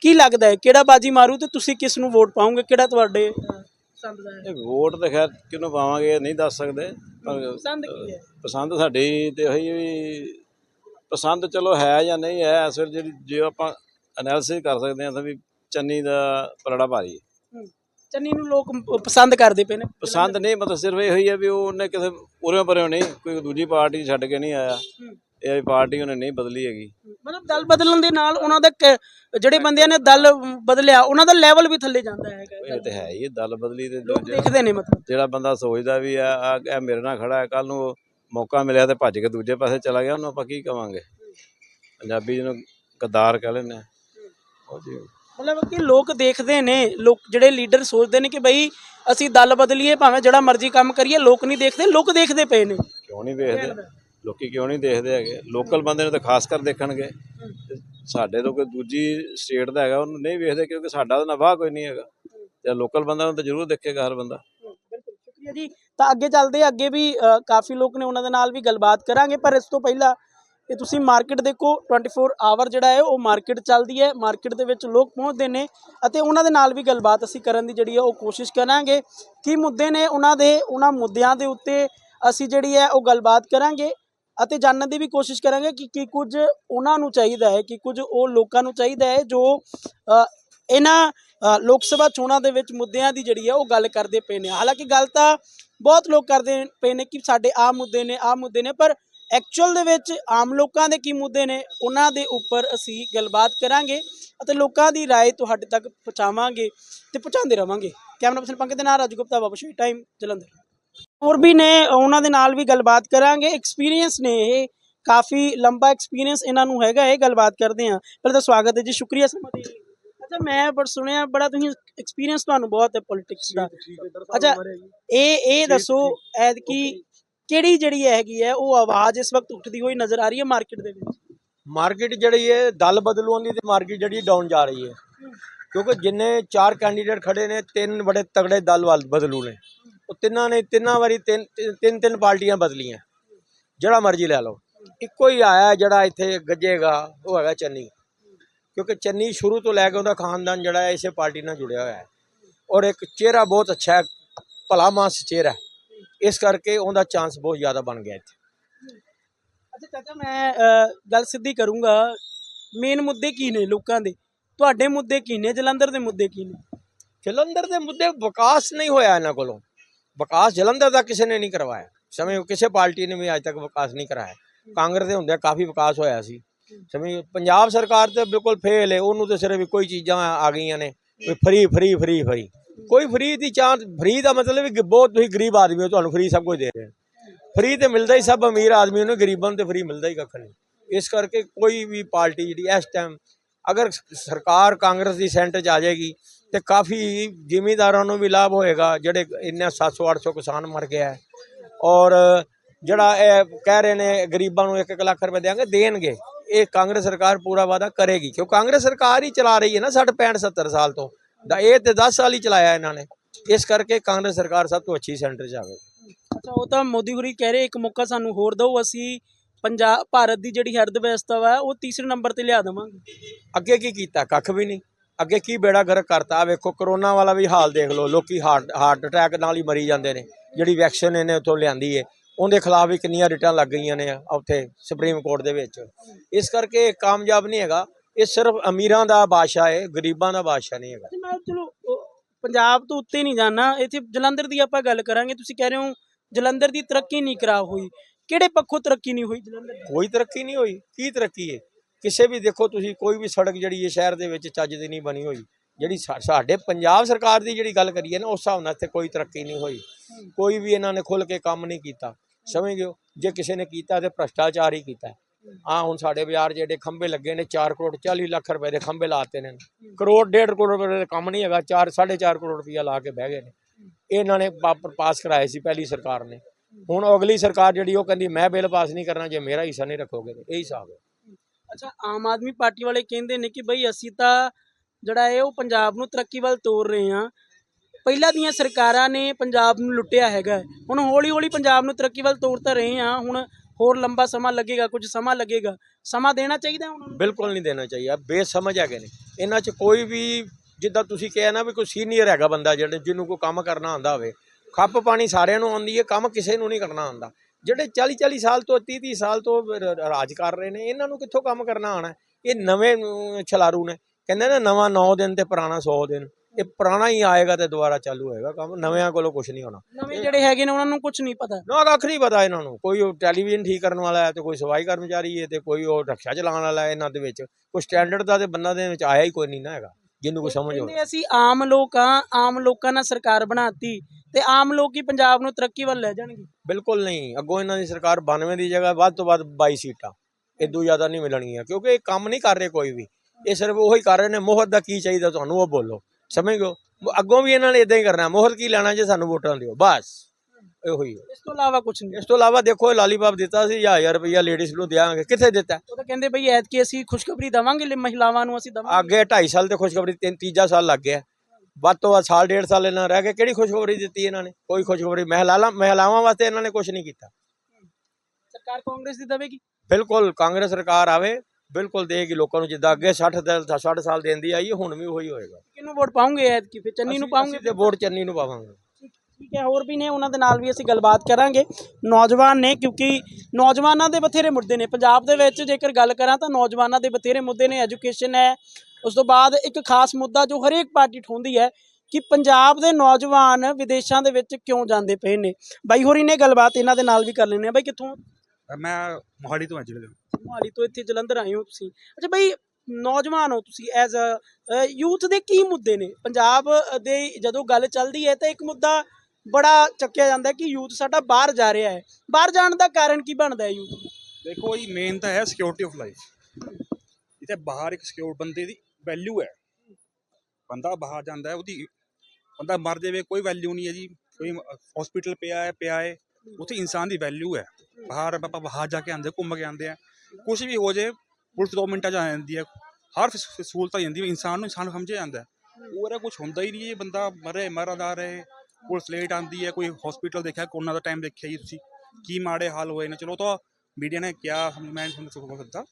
Speaker 2: ਕੀ ਲੱਗਦਾ ਹੈ ਕਿਹੜਾ ਬਾਜੀ ਮਾਰੂ ਤੇ ਤੁਸੀਂ ਕਿਸ ਨੂੰ ਵੋਟ ਪਾਓਗੇ? ਕਿਹੜਾ ਤੁਹਾਡੇ? ਅ, ਪਸੰਦ ਦਾ ਹੈ।
Speaker 3: ਇਹ ਵੋਟ ਤਾਂ ਖੈਰ ਕਿਹਨੂੰ ਪਾਵਾਂਗੇ ਇਹ ਨਹੀਂ ਦੱਸ ਸਕਦੇ ਪਰ
Speaker 2: ਪਸੰਦ ਕੀ ਹੈ?
Speaker 3: ਪਸੰਦ ਸਾਡੀ ਤੇ ਉਹੀ ਵੀ ਪਸੰਦ ਚਲੋ ਹੈ ਜਾਂ ਨਹੀਂ ਹੈ ਇਸ ਵੇਲੇ ਜਿਹੜੀ ਜੇ ਆਪਾਂ ਐਨਾਲਿਸਿਸ ਕਰ ਸਕਦੇ ਹਾਂ ਤਾਂ ਵੀ ਚੰਨੀ ਦਾ ਪਲੜਾ ਭਾਰੀ ਹੈ।
Speaker 2: ਚੰਨੀ ਨੂੰ ਲੋਕ ਪਸੰਦ ਕਰਦੇ ਪਏ ਨੇ।
Speaker 3: ਪਸੰਦ ਨਹੀਂ ਮਤਲਬ ਸਿਰਫ ਇਹ ਹੋਈ ਹੈ ਵੀ ਉਹ ਉਹਨੇ ਕਿਸੇ ਉਰੇ ਪਰੇ ਨਹੀਂ ਕੋਈ ਦੂਜੀ ਪਾਰਟੀ ਛੱਡ ਕੇ ਨਹੀਂ ਆਇਆ। ਇਹ ਪਾਰਟੀ ਉਹਨੇ ਨਹੀਂ ਬਦਲੀ ਹੈਗੀ।
Speaker 2: ਮਤਲਬ ਦਲ ਬਦਲਣ ਦੇ ਨਾਲ ਉਹਨਾਂ ਦਾ ਜਿਹੜੇ ਬੰਦਿਆਂ ਨੇ ਦਲ ਬਦਲਿਆ ਉਹਨਾਂ ਦਾ ਲੈਵਲ ਵੀ ਥੱਲੇ ਜਾਂਦਾ ਹੈਗਾ।
Speaker 3: ਇਹ ਤੇ ਹੈ ਹੀ ਦਲ ਬਦਲੀ
Speaker 2: ਲੋਕ ਦੇਖਦੇ ਨੇ ਮਤਲਬ।
Speaker 3: ਜਿਹੜਾ ਬੰਦਾ ਸੋਚਦਾ ਵੀ ਆ ਆ ਇਹ ਮੇਰੇ ਨਾਲ ਖੜਾ ਹੈ ਕੱਲ ਨੂੰ ਉਹ ਮੌਕਾ ਮਿਲਿਆ ਤੇ ਭੱਜ ਕੇ ਦੂਜੇ ਪਾਸੇ ਚਲਾ ਗਿਆ ਉਹਨੂੰ ਆਪਾਂ ਕੀ ਕਵਾਂਗੇ? ਪੰਜਾਬੀ ਜਿਹਨੂੰ ਗੱਦਾਰ ਕਹਿ ਲੈਂਦੇ ਆ। ਉਹ ਜੀ।
Speaker 2: ਮਤਲਬ ਕਿ ਲੋਕ ਦੇਖਦੇ ਨੇ ਲੋਕ ਜਿਹੜੇ ਲੀਡਰ ਸੋਚਦੇ ਨੇ ਕਿ ਬਈ ਅਸੀਂ ਦਲ ਬਦਲੀਏ ਭਾਵੇਂ ਜਿਹੜਾ ਮਰਜ਼ੀ ਕੰਮ ਕਰੀਏ ਲੋਕ ਨਹੀਂ ਦੇਖਦੇ ਲੋਕ ਦੇਖਦੇ ਪਏ ਨੇ।
Speaker 3: ਕਿਉਂ ਨਹੀਂ ਵੇਖਦੇ ਲੋਕੀ ਕਿਉਂ ਨਹੀਂ ਦੇਖਦੇ ਹੈਗੇ? ਲੋਕਲ ਬੰਦੇ ਨੂੰ ਤਾਂ ਖਾਸ ਕਰ ਦੇਖਣਗੇ। ਸਾਡੇ ਤੋਂ ਕੋਈ ਦੂਜੀ ਸਟੇਟ ਦਾ ਹੈਗਾ ਉਹਨੂੰ ਨਹੀਂ ਵੇਖਦੇ ਕਿਉਂਕਿ ਸਾਡਾ ਤਾਂ ਨਵਾਹ ਕੋਈ ਨਹੀਂ ਹੈਗਾ। ਤੇ ਲੋਕਲ ਬੰਦਾ ਨੂੰ ਤਾਂ ਜ਼ਰੂਰ ਦੇਖੇਗਾ ਹਰ ਬੰਦਾ।
Speaker 2: ਬਿਲਕੁਲ ਸ਼ੁਕਰੀਆ ਜੀ। ਤਾਂ ਅੱਗੇ ਚੱਲਦੇ ਅੱਗੇ ਵੀ ਕਾਫੀ ਲੋਕ ਨੇ ਉਹਨਾਂ ਦੇ ਨਾਲ ਵੀ ਗੱਲਬਾਤ ਕਰਾਂਗੇ, ਪਰ ਇਸ ਤੋਂ ਪਹਿਲਾਂ ਇਹ ਤੁਸੀਂ ਮਾਰਕੀਟ ਦੇਖੋ 24 ਆਵਰ ਜਿਹੜਾ ਹੈ, ਉਹ ਮਾਰਕੀਟ ਚੱਲਦੀ ਹੈ, ਮਾਰਕੀਟ ਦੇ ਵਿੱਚ ਲੋਕ ਪਹੁੰਚਦੇ ਨੇ ਅਤੇ ਉਹਨਾਂ ਦੇ ਨਾਲ ਵੀ ਗੱਲਬਾਤ ਅਸੀਂ ਕਰਨ ਦੀ ਜਿਹੜੀ ਹੈ, ਉਹ ਕੋਸ਼ਿਸ਼ ਕਰਾਂਗੇ। ਕੀ ਮੁੱਦੇ ਨੇ ਉਹਨਾਂ ਦੇ, ਉਹਨਾਂ ਮੁੱਦਿਆਂ ਦੇ ਉੱਤੇ ਅਸੀਂ ਜਿਹੜੀ ਹੈ, ਉਹ ਗੱਲਬਾਤ ਕਰਾਂਗੇ ਅਤੇ ਜਾਣਨ ਦੀ ਵੀ ਕੋਸ਼ਿਸ਼ ਕਰਾਂਗੇ ਕਿ ਕੀ ਕੁਝ ਉਹਨਾਂ ਨੂੰ ਚਾਹੀਦਾ ਹੈ, ਕਿ ਕੁਝ ਉਹ ਲੋਕਾਂ ਨੂੰ ਚਾਹੀਦਾ ਹੈ, ਜੋ ਇਹਨਾਂ ਲੋਕ ਸਭਾ ਚੋਣਾਂ ਦੇ ਵਿੱਚ ਮੁੱਦਿਆਂ ਦੀ ਜਿਹੜੀ ਹੈ, ਉਹ ਗੱਲ ਕਰਦੇ ਪਏ ਨੇ। ਹਾਲਾਂਕਿ ਗੱਲ ਤਾਂ ਬਹੁਤ ਲੋਕ ਕਰਦੇ ਪਏ ਨੇ ਕਿ ਸਾਡੇ ਆਹ ਮੁੱਦੇ ਨੇ ਆਹ ਮੁੱਦੇ ਨੇ ਪਰ ਐਕਚੁਅਲ ਦੇ ਵਿੱਚ ਆਮ ਲੋਕਾਂ ਦੇ ਕੀ ਮੁੱਦੇ ਨੇ ਉਹਨਾਂ ਦੇ ਉੱਪਰ ਅਸੀਂ ਗੱਲਬਾਤ ਕਰਾਂਗੇ ਅਤੇ ਲੋਕਾਂ ਦੀ رائے ਤੁਹਾਡੇ ਤੱਕ ਪਹੁੰਚਾਵਾਂਗੇ ਤੇ ਪਹੁੰਚਾਉਂਦੇ ਰਵਾਂਗੇ ਕੈਮਰਾ ਪਰਸਨ ਪੰਕਜ ਦੇ ਨਾਲ ਰਾਜੂ ਗੁਪਤਾ ਬਾਬੂ ਟਾਈਮ ਜਲੰਧਰ ਹੋਰ ਵੀ ਨੇ ਉਹਨਾਂ ਦੇ ਨਾਲ ਵੀ ਗੱਲਬਾਤ ਕਰਾਂਗੇ ਐਕਸਪੀਰੀਅੰਸ ਨੇ ਇਹ ਕਾਫੀ ਲੰਬਾ ਐਕਸਪੀਰੀਅੰਸ ਇਹਨਾਂ ਨੂੰ ਹੈਗਾ ਇਹ ਗੱਲਬਾਤ ਕਰਦੇ ਹਾਂ ਪਹਿਲਾਂ ਤਾਂ ਸਵਾਗਤ ਹੈ ਜੀ ਸ਼ੁਕਰੀਆ ਸਮਾਂ ਦੇਣ ਲਈ ਅੱਛਾ ਮੈਂ ਪਰ ਸੁਣਿਆ ਬੜਾ ਤੁਸੀਂ ਐਕਸਪੀਰੀਅੰਸ ਤੁਹਾਨੂੰ ਬਹੁਤ ਹੈ ਪੋਲਿਟਿਕਸ ਦਾ। ਅੱਛਾ ਇਹ ਇਹ ਦੱਸੋ ਐਦ ਕੀ ਕਿਹੜੀ ਜਿਹੜੀ ਹੈਗੀ ਹੈ ਉਹ ਆਵਾਜ਼ ਇਸ ਵਕਤ ਉੱਠਦੀ ਹੋਈ ਨਜ਼ਰ ਆ ਰਹੀ ਹੈ ਮਾਰਕੀਟ ਦੇ ਵਿੱਚ?
Speaker 1: ਮਾਰਕੀਟ ਜਿਹੜੀ ਹੈ ਦਲ ਬਦਲੂਆਂ ਦੀ ਤੇ ਮਾਰਕੀਟ ਜਿਹੜੀ ਡਾਊਨ ਜਾ ਰਹੀ ਹੈ। ਕਿਉਂਕਿ ਜਿੰਨੇ ਚਾਰ ਕੈਂਡੀਡੇਟ ਖੜੇ ਨੇ ਤਿੰਨ ਬੜੇ ਤਗੜੇ ਦਲ ਵੱਲ ਬਦਲੂ ਨੇ। ਉਹ ਤਿੰਨਾਂ ਨੇ ਤਿੰਨਾਂ ਵਾਰੀ ਤਿੰਨ ਤਿੰਨ ਤਿੰਨ ਪਾਰਟੀਆਂ ਬਦਲੀਆਂ। ਜਿਹੜਾ ਮਰਜ਼ੀ ਲੈ ਲਓ। ਇੱਕੋ ਹੀ ਆਇਆ ਜਿਹੜਾ ਇੱਥੇ ਗੱਜੇਗਾ ਉਹ ਹੈਗਾ ਚੰਨੀ। ਕਿਉਂਕਿ ਚੰਨੀ ਸ਼ੁਰੂ ਤੋਂ ਲੈ ਕੇ ਉਹਦਾ ਖਾਨਦਾਨ ਜਿਹੜਾ ਹੈ ਇਸੇ ਪਾਰਟੀ ਨਾਲ ਜੁੜਿਆ ਹੋਇਆ ਹੈ। ਔਰ ਇੱਕ ਚਿਹਰਾ ਬਹੁਤ ਅੱਛਾ ਹੈ ਭਲਾ ਮਾਸ ਚਿਹਰਾ ਇਸ ਕਰਕੇ ਉਹਦਾ ਚਾਂਸ ਬਹੁਤ ਜ਼ਿਆਦਾ ਬਣ ਗਿਆ ਇੱਥੇ।
Speaker 2: ਅੱਛਾ ਚਾਚਾ ਮੈਂ ਗੱਲ ਸਿੱਧੀ ਕਰੂੰਗਾ। ਮੇਨ ਮੁੱਦੇ ਕੀ ਨੇ ਲੋਕਾਂ ਦੇ? ਤੁਹਾਡੇ ਮੁੱਦੇ ਕੀ ਨੇ? ਜਲੰਧਰ ਦੇ ਮੁੱਦੇ ਕੀ ਨੇ?
Speaker 1: ਜਲੰਧਰ ਦੇ ਮੁੱਦੇ ਵਿਕਾਸ ਨਹੀਂ ਹੋਇਆ ਇਹਨਾਂ ਕੋਲੋਂ। ਵਿਕਾਸ ਜਲੰਧਰ ਦਾ ਕਿਸੇ ਨੇ ਨਹੀਂ ਕਰਵਾਇਆ। ਸਮੇਂ ਕਿਸੇ ਪਾਰਟੀ ਨੇ ਵੀ ਅੱਜ ਤੱਕ ਵਿਕਾਸ ਨਹੀਂ ਕਰਾਇਆ। ਕਾਂਗਰਸ ਦੇ ਹੁੰਦਿਆਂ ਕਾਫੀ ਵਿਕਾਸ ਹੋਇਆ ਸੀ। ਸਮਝ, ਪੰਜਾਬ ਸਰਕਾਰ ਤੇ ਬਿਲਕੁਲ ਫੇਲ ਹੈ ਉਹਨੂੰ ਤੇ ਸਿਰਫ ਕੋਈ ਚੀਜ਼ਾਂ ਆ ਗਈਆਂ ਨੇ, ਵੀ ਫਰੀ ਫਰੀ ਫਰੀ ਫਰੀ ਕੋਈ ਫਰੀ ਦੀ ਚਾਂਸ ਫਰੀ ਦਾ ਮਤਲਬ ਵੀ ਕਿ ਬਹੁਤ ਤੁਸੀਂ ਗਰੀਬ ਆਦਮੀ ਹੋ, ਤੁਹਾਨੂੰ ਫਰੀ ਸਭ ਕੁਝ ਦੇ ਰਹੇ ਫਰੀ ਤੇ ਮਿਲਦਾ ਹੀ ਸਭ ਅਮੀਰ ਆਦਮੀ ਨੂੰ ਗਰੀਬਾਂ ਨੂੰ ਤੇ ਫਰੀ ਮਿਲਦਾ ਹੀ ਕੱਖ ਨਹੀਂ। ਇਸ ਕਰਕੇ ਕੋਈ ਵੀ ਪਾਰਟੀ ਜਿਹੜੀ ਇਸ ਟਾਈਮ ਅਗਰ ਸਰਕਾਰ ਕਾਂਗਰਸ ਦੀ ਸੈਂਟਰ 'ਚ ਆ ਜਾਏਗੀ, ਤੇ ਕਾਫੀ ਜ਼ਿਮੀਦਾਰਾਂ ਨੂੰ ਵੀ ਲਾਭ ਹੋਏਗਾ, ਜਿਹੜੇ ਇੰਨੇ 700 800 ਕਿਸਾਨ ਮਰ ਗਿਆ ਔਰ ਜਿਹੜਾ ਇਹ ਕਹਿ ਰਹੇ ਨੇ, ਗਰੀਬਾਂ ਨੂੰ 1-1 ਲੱਖ ਰੁਪਏ ਦੇਾਂਗੇ ਦੇਣਗੇ। ਇਹ ਕਾਂਗਰਸ ਸਰਕਾਰ ਪੂਰਾ ਵਾਅਦਾ ਕਰੇਗੀ ਕਿਉਂ ਕਾਂਗਰਸ ਸਰਕਾਰ ਹੀ ਚਲਾ ਰਹੀ ਹੈ ਨਾ 60 65 70 ਸਾਲ ਤੋਂ। ਦਾ ਇਹ ਤੇ 10 ਸਾਲ ਹੀ ਚਲਾਇਆ ਇਹਨਾਂ ਨੇ। ਇਸ ਕਰਕੇ ਕਾਂਗਰਸ ਸਰਕਾਰ ਸਭ ਤੋਂ ਅੱਛੀ ਸੈਂਟਰ 'ਚ ਆਵੇ
Speaker 2: ਅੱਛਾ ਉਹ ਤਾਂ ਮੋਦੀ ਹੁਰੀ ਕਹਿ ਰਹੇ ਇੱਕ ਮੌਕਾ ਸਾਨੂੰ ਹੋਰ ਦਿਓ ਅਸੀਂ ਪੰਜਾਬ ਭਾਰਤ ਦੀ ਜਿਹੜੀ ਹੈਲਥ ਵਿਵਸਥਾ ਵਾ ਉਹ ਤੀਸਰੇ ਨੰਬਰ ਤੇ ਲਿਆ ਦੇਵਾਂਗੇ।
Speaker 1: ਅੱਗੇ ਕੀ ਕੀਤਾ? ਕੱਖ ਵੀ ਨਹੀਂ। ਅੱਗੇ ਕੀ ਬੇੜਾ ਗਰਕ ਕਰਤਾ? ਵੇਖੋ ਕਰੋਨਾ ਵਾਲਾ ਵੀ ਹਾਲ ਦੇਖ ਲਓ। ਲੋਕੀ ਹਾਰਟ ਹਾਰਟ ਅਟੈਕ ਨਾਲ ਹੀ ਮਰੀ ਜਾਂਦੇ ਨੇ। ਜਿਹੜੀ ਵੈਕਸੀਨ ਇਹਨੇ ਉੱਥੋਂ ਲਿਆਂਦੀ ਏ ਉਹਦੇ ਖਿਲਾਫ ਵੀ ਕਿੰਨੀਆਂ ਰਿਟਾਂ ਲੱਗ ਗਈਆਂ ਨੇ ਉੱਥੇ ਸੁਪਰੀਮ ਕੋਰਟ ਦੇ ਵਿੱਚ। ਇਸ ਕਰਕੇ ਕਾਮਯਾਬ ਨਹੀਂ ਹੈਗਾ। ਇਹ ਸਿਰਫ ਅਮੀਰਾਂ ਦਾ ਬਾਦਸ਼ਾਹ ਹੈ ਗਰੀਬਾਂ ਦਾ ਬਾਦਸ਼ਾਹ ਨਹੀਂ ਹੈਗਾ।
Speaker 2: ਮੈਂ ਚਲੋ ਪੰਜਾਬ ਤੋਂ ਉੱਤੇ ਨਹੀਂ ਜਾਣਾ। ਇੱਥੇ ਜਲੰਧਰ ਦੀ ਆਪਾਂ ਗੱਲ ਕਰਾਂਗੇ। ਤੁਸੀਂ ਕਹਿ ਰਹੇ ਹੋ ਜਲੰਧਰ ਦੀ ਤਰੱਕੀ ਨਹੀਂ ਕਰਾ ਹੋਈ। ਕਿਹੜੇ ਪੱਖੋਂ ਤਰੱਕੀ ਨਹੀਂ ਹੋਈ ਜਲੰਧਰ ਦੀ?
Speaker 1: ਕੋਈ ਤਰੱਕੀ ਨਹੀਂ ਹੋਈ। ਕੀ ਤਰੱਕੀ ਹੈ? ਕਿਸੇ ਵੀ ਦੇਖੋ ਤੁਸੀਂ ਕੋਈ ਵੀ ਸੜਕ ਜਿਹੜੀ ਹੈ ਸ਼ਹਿਰ ਦੇ ਵਿੱਚ ਚੱਜ ਦੀ ਨਹੀਂ ਬਣੀ ਹੋਈ। ਜਿਹੜੀ ਸਾਡੇ ਪੰਜਾਬ ਸਰਕਾਰ ਦੀ ਜਿਹੜੀ ਗੱਲ ਕਰੀਏ ਨਾ ਉਸ ਹਿਸਾਬ ਨਾਲ ਇੱਥੇ ਕੋਈ ਤਰੱਕੀ ਨਹੀਂ ਹੋਈ। ਕੋਈ ਵੀ ਇਹਨਾਂ ਨੇ ਖੁੱਲ ਕੇ ਕੰਮ ਨਹੀਂ ਕੀਤਾ। ਸਮਝ ਹੋ? ਜੇ ਕਿਸੇ ਨੇ ਕੀਤਾ ਤੇ ਭ੍ਰਸ਼ਟਾਚਾਰ ਹੀ ਕੀਤਾ। ਆ ਹੁਣ ਸਾਡੇ ਬਾਜ਼ਾਰ ਜਿਹੜੇ ਖੰਭੇ ਲੱਗੇ ਨੇ 4 ਕਰੋੜ 40 ਲੱਖ ਰੁਪਏ ਦੇ ਖੰਭੇ ਲਾਤੇ ਨੇ। ਕਰੋੜ, ਡੇਢ ਕਰੋੜ ਰੁਪਏ ਦਾ ਕੰਮ ਨਹੀਂ ਹੈਗਾ 4 4.5 ਕਰੋੜ ਰੁਪਇਆ ਲਾ ਕੇ ਬਹਿ ਗਏ ਨੇ। ਇਹਨਾਂ ਨੇ ਪਾਸ ਕਰਾਏ ਸੀ ਪਹਿਲੀ ਸਰਕਾਰ ਨੇ। ਹੁਣ ਅਗਲੀ ਸਰਕਾਰ ਜਿਹੜੀ ਉਹ ਕਹਿੰਦੀ, ਮੈਂ ਬਿੱਲ ਪਾਸ ਨਹੀਂ ਕਰਨਾ, ਜੇ ਮੇਰਾ ਹਿੱਸਾ ਨਹੀਂ ਰੱਖੋਗੇ ਤੇ ਇਹ ਹਿਸਾਬ ਹੈ।
Speaker 2: ਅੱਛਾ, ਆਮ ਆਦਮੀ ਪਾਰਟੀ ਵਾਲੇ ਕਹਿੰਦੇ ਨੇ ਕਿ ਬਈ ਅਸੀਂ ਤਾਂ ਜਿਹੜਾ ਹੈ ਉਹ ਪੰਜਾਬ ਨੂੰ ਤਰੱਕੀ ਵੱਲ ਤੋਰ ਰਹੇ ਹਾਂ। ਪਹਿਲਾਂ ਦੀਆਂ ਸਰਕਾਰਾਂ ਨੇ ਪੰਜਾਬ ਨੂੰ ਲੁੱਟਿਆ ਹੈਗਾ। ਹੁਣ ਹੌਲੀ ਹੌਲੀ ਪੰਜਾਬ ਨੂੰ ਤਰੱਕੀ ਵੱਲ ਤੋਰ ਤਾਂ ਰਹੇ ਹਾਂ। ਹੁਣ ਹੋਰ ਲੰਬਾ ਸਮਾਂ ਲੱਗੇਗਾ, ਕੁਝ ਸਮਾਂ ਲੱਗੇਗਾ। ਸਮਾਂ ਦੇਣਾ ਚਾਹੀਦਾ ਹੈ ਉਹਨਾਂ ਨੂੰ
Speaker 1: ਬਿਲਕੁਲ ਨਹੀਂ ਦੇਣਾ ਚਾਹੀਦਾ। ਬੇਸਮਝ ਹੈਗੇ ਨੇ। ਇਹਨਾਂ 'ਚ ਕੋਈ ਵੀ ਜਿੱਦਾਂ ਤੁਸੀਂ ਕਿਹਾ ਨਾ ਵੀ ਕੋਈ ਸੀਨੀਅਰ ਹੈਗਾ ਬੰਦਾ ਜਿਹੜੇ ਜਿਹਨੂੰ ਕੋਈ ਕੰਮ ਕਰਨਾ ਆਉਂਦਾ ਹੋਵੇ। ਖੱਪ ਪਾਣੀ ਸਾਰਿਆਂ ਨੂੰ ਆਉਂਦੀ ਹੈ, ਕੰਮ ਕਿਸੇ ਨੂੰ ਨਹੀਂ ਕਰਨਾ ਆਉਂਦਾ। ਜਿਹੜੇ 40 40 ਸਾਲ ਤੋਂ 30 30 ਸਾਲ ਤੋਂ ਰਾਜ ਕਰ ਰਹੇ ਨੇ, ਇਹਨਾਂ ਨੂੰ ਕਿੱਥੋਂ ਕੰਮ ਕਰਨਾ ਆਣਾ ਇਹ ਨਵੇਂ ਛਲਾਰੂ ਨੇ। ਕਹਿੰਦੇ ਨਾ ਨਵਾਂ 9 ਦਿਨ ਤੇ ਪੁਰਾਣਾ 100 ਦਿਨ। ਇਹ ਪੁਰਾਣਾ ਹੀ ਆਏਗਾ ਤੇ ਦੁਬਾਰਾ ਚਾਲੂ ਹੋਏਗਾ ਕੰਮ ਨਵਿਆਂ ਕੋਲੋਂ ਕੁਝ ਨਹੀਂ ਹੋਣਾ।
Speaker 2: ਨਵੇਂ ਜਿਹੜੇ ਹੈਗੇ ਨੇ ਉਹਨਾਂ ਨੂੰ ਕੁਝ ਨਹੀਂ ਪਤਾ।
Speaker 1: ਨਾ ਕੱਖ ਨਹੀਂ ਪਤਾ ਇਹਨਾਂ ਨੂੰ। ਕੋਈ ਉਹ ਟੈਲੀਵਿਜ਼ਨ ਠੀਕ ਕਰਨ ਵਾਲਾ ਹੈ ਤੇ ਕੋਈ ਸਫ਼ਾਈ ਕਰਮਚਾਰੀ ਹੈ ਤੇ ਕੋਈ ਉਹ ਰਕਸ਼ਾ ਚਲਾਉਣ ਵਾਲਾ ਹੈ ਇਹਨਾਂ ਦੇ ਵਿੱਚ। ਕੋਈ ਸਟੈਂਡਰਡ ਦਾ ਤੇ ਬੰਦਾ ਦੇ ਵਿੱਚ ਆਇਆ ਹੀ ਕੋਈ ਨਹੀਂ ਨਾ ਹੈਗਾ ਜਿਹਨੂੰ ਕੋਈ ਸਮਝ ਹੋਵੇ।
Speaker 2: ਕਹਿੰਦੇ ਅਸੀਂ ਆਮ ਲੋਕ ਹਾਂ ਆਮ ਲੋਕਾਂ ਨਾਲ ਸਰਕਾਰ ਬਣਾਤੀ ਤੇ ਆਮ ਲੋਕ ਹੀ ਪੰਜਾਬ ਨੂੰ ਤਰੱਕੀ ਵੱਲ ਲੈ ਜਾਣਗੇ।
Speaker 1: ਬਿਲਕੁਲ ਨਹੀਂ। ਅੱਗੋਂ ਇਹਨਾਂ ਦੀ ਸਰਕਾਰ 92 ਦੀ ਜਗ੍ਹਾ ਵੱਧ ਤੋਂ ਵੱਧ 22 ਸੀਟਾਂ। ਇਦੋਂ ਜ਼ਿਆਦਾ ਨਹੀਂ ਮਿਲਣਗੀਆਂ ਕਿਉਂਕਿ ਇਹ ਕੰਮ ਨਹੀਂ ਕਰ ਰਹੇ ਕੋਈ ਵੀ। ਇਹ ਸਿਰਫ ਉਹੀ ਕਰ ਰਹੇ ਨੇ ਮੋਹਰ ਦਾ ਕੀ ਚਾਹੀਦਾ ਤੁਹਾਨੂੰ ਉਹ ਬੋਲੋ। ਸਮਝ ਗਏ? ਅੱਗੋਂ ਵੀ ਇਹਨਾਂ ਨੇ ਇਦਾਂ ਹੀ ਕਰਨਾ। ਮੋਹਰ ਕੀ ਲੈਣਾ ਜੇ ਸਾਨੂੰ ਵੋਟਾਂ ਦਿਓ? ਬਸ। ਇਹੋ ਹੀ ਹੈ।
Speaker 2: ਇਸ ਤੋਂ ਇਲਾਵਾ ਕੁਝ ਨਹੀਂ।
Speaker 1: ਇਸ ਤੋਂ ਇਲਾਵਾ ਦੇਖੋ ਲਾਲੀਪਾਪ ਦਿੱਤਾ ਸੀ 1000 ਰੁਪਇਆ ਲੇਡੀਜ਼ ਨੂੰ ਦਿਆਂਗੇ। ਕਿੱਥੇ ਦਿੱਤਾ?
Speaker 2: ਉਹ ਤਾਂ ਕਹਿੰਦੇ ਬਈ ਐਤਕੀ ਅਸੀਂ ਖੁਸ਼ਖਬਰੀ ਦਵਾਂਗੇ ਲੇ ਮਹਿਲਾਵਾਂ ਨੂੰ ਅਸੀਂ ਦਵਾਂਗੇ।
Speaker 1: ਅੱਗੇ 2.5 ਸਾਲ ਤੇ ਖੁਸ਼ਖਬਰੀ ਤਿੰਨ ਤੀਜਾ ਸਾਲ ਲੱਗ ਗਿਆ। ਵੱਧ ਤੋਂ ਵੱਧ ਸਾਲ ਡੇਢ ਸਾਲ ਇਹਨਾਂ ਰਹਿ ਗਏ। ਕਿਹੜੀ ਖੁਸ਼ਖਬਰੀ ਦਿੱਤੀ ਇਹਨਾਂ ਨੇ? ਕੋਈ ਖੁਸ਼ਖਬਰੀ ਮਹਿਲਾਵਾਂ ਮਹਿਲਾਵਾਂ ਵਾਸਤੇ ਇਹਨਾਂ ਨੇ ਕੁਝ ਨਹੀਂ ਕੀਤਾ।
Speaker 2: ਸਰਕਾਰ ਕਾਂਗਰਸ ਦੀ ਦਵੇਗੀ?
Speaker 1: ਬਿਲਕੁਲ ਕਾਂਗਰਸ ਸਰਕਾਰ ਆਵੇ। ਬਿਲਕੁਲ ਦੇਗੀ ਲੋਕਾਂ ਨੂੰ ਜਿੱਦਾਂ ਅੱਗੇ 60 ਦੇ 60 ਸਾਲ ਦਿੰਦੀ ਆਈ ਹੁਣ ਵੀ ਉਹੀ ਹੋਏਗਾ।
Speaker 2: ਕਿਹਨੂੰ ਵੋਟ ਪਾਉਂਗੇ ਐਤਕੀ? ਫਿਰ ਚੰਨੀ ਨੂੰ ਪਾਉਂਗੇ?
Speaker 1: ਤੇ ਵੋਟ ਚੰਨੀ ਨੂੰ ਪਾਵਾਂਗੇ।
Speaker 2: ਠੀਕ ਹੈ ਹੋਰ ਵੀ ਨੇ ਉਹਨਾਂ ਦੇ ਨਾਲ ਵੀ ਅਸੀਂ ਗੱਲਬਾਤ ਕਰਾਂਗੇ। ਨੌਜਵਾਨ ਨੇ ਕਿਉਂਕਿ ਨੌਜਵਾਨਾਂ ਦੇ ਬਥੇਰੇ ਮੁੱਦੇ ਨੇ। ਪੰਜਾਬ ਦੇ ਵਿੱਚ ਜੇਕਰ ਗੱਲ ਕਰਾਂ ਤਾਂ ਨੌਜਵਾਨਾਂ ਦੇ ਬਥੇਰੇ ਮੁੱਦੇ ਨੇ। ਐਜੂਕੇਸ਼ਨ ਹੈ ਉਸ ਤੋਂ ਬਾਅਦ ਇੱਕ ਖਾਸ ਮੁੱਦਾ ਜੋ ਹਰੇਕ ਪਾਰਟੀ ਠਾਉਂਦੀ ਹੈ ਕਿ ਪੰਜਾਬ ਦੇ ਨੌਜਵਾਨ ਵਿਦੇਸ਼ਾਂ ਦੇ ਵਿੱਚ ਕਿਉਂ ਜਾਂਦੇ ਪਏ ਨੇ? ਬਾਈ ਹੋਰੀ ਨੇ ਗੱਲਬਾਤ ਇਹਨਾਂ ਦੇ ਨਾਲ ਵੀ ਕਰ ਲੈਣੇ ਆ ਬਾਈ ਕਿੱਥੋਂ?
Speaker 6: ਮੈਂ ਮੋਹਾਲੀ ਤੋਂ ਹਾਂ ਜ਼ਿਲ੍ਹੇ
Speaker 2: ਮੋਹਾਲੀ ਤੋਂ ਇੱਥੇ ਜਲੰਧਰ ਆਏ ਹੋ ਤੁਸੀਂ। ਅੱਛਾ ਬਈ, ਨੌਜਵਾਨ ਹੋ ਤੁਸੀਂ ਐਜ਼ ਅ ਯੂਥ ਦੇ ਕੀ ਮੁੱਦੇ ਨੇ? ਪੰਜਾਬ ਦੇ ਜਦੋਂ ਗੱਲ ਚੱਲਦੀ ਹੈ ਤਾਂ ਇੱਕ ਮੁੱਦਾ ਬੜਾ ਚੱਕਿਆ ਜਾਂਦਾ ਕਿ ਯੂਥ ਸਾਡਾ ਬਾਹਰ ਜਾ ਰਿਹਾ ਹੈ। ਬਾਹਰ ਜਾਣ ਦਾ ਕਾਰਨ ਕੀ ਬਣਦਾ ਹੈ ਯੂਥ
Speaker 6: ਦੇਖੋ ਜੀ ਮੇਨ ਤਾਂ ਹੈ ਸਿਕਿਉਰਿਟੀ ਆਫ ਲਾਈਫ ਇੱਥੇ ਬਾਹਰ ਇੱਕ ਸਿਕਿਉਰ ਬੰਦੇ ਦੀ ਵੈਲਿਊ ਹੈ। ਬੰਦਾ ਬਾਹਰ ਜਾਂਦਾ ਹੈ, ਉਹਦੀ, ਬੰਦਾ ਮਰ ਜਾਵੇ, ਕੋਈ ਵੈਲਿਊ ਨਹੀਂ ਹੈ ਜੀ। ਕੋਈ ਹਸਪੀਟਲ ਪਿਆ ਹੈ ਪਿਆ ਹੈ, ਉੱਥੇ ਇਨਸਾਨ ਦੀ ਵੈਲਿਊ ਹੈ। ਬਾਹਰ ਆਪਾਂ ਬਾਹਰ ਜਾ ਕੇ ਆਂਦੇ ਘੁੰਮ ਕੇ ਆਂਦੇ ਆ ਕੁਝ ਵੀ ਹੋ ਜੇ, ਪੁਲਿਸ 2 ਮਿੰਟਾਂ 'ਚ ਆ ਜਾਂਦੀ ਹੈ। ਹਰ ਫਸ- ਸਹੂਲਤ ਆ ਜਾਂਦੀ ਹੈ ਇਨਸਾਨ ਨੂੰ ਇਨਸਾਨ ਸਮਝਿਆ ਜਾਂਦਾ ਹੈ। ਉਹਦਾ ਕੁਝ ਹੁੰਦਾ ਹੀ ਨਹੀਂ ਇਹ ਬੰਦਾ ਮਰੇ ਮਰਦਾ ਰਹੇ, ਪੁਲਿਸ ਲੇਟ ਆਂਦੀ ਹੈ, ਕੋਈ ਹਸਪੀਟਲ ਦੇਖਿਆ ਕੋਨਾ ਦਾ ਟਾਈਮ ਦੇਖਿਆ ਜੀ ਤੁਸੀਂ, ਕੀ ਮਾੜੇ ਹਾਲ ਹੋਏ ਨੇ। ਚਲੋ ਉਹ ਤਾਂ ਮੀਡੀਆ ਨੇ ਕਿਹਾ ਹਮ- ਮੈਂ ਨਹੀਂ ਸੁਣ ਸਕਦਾ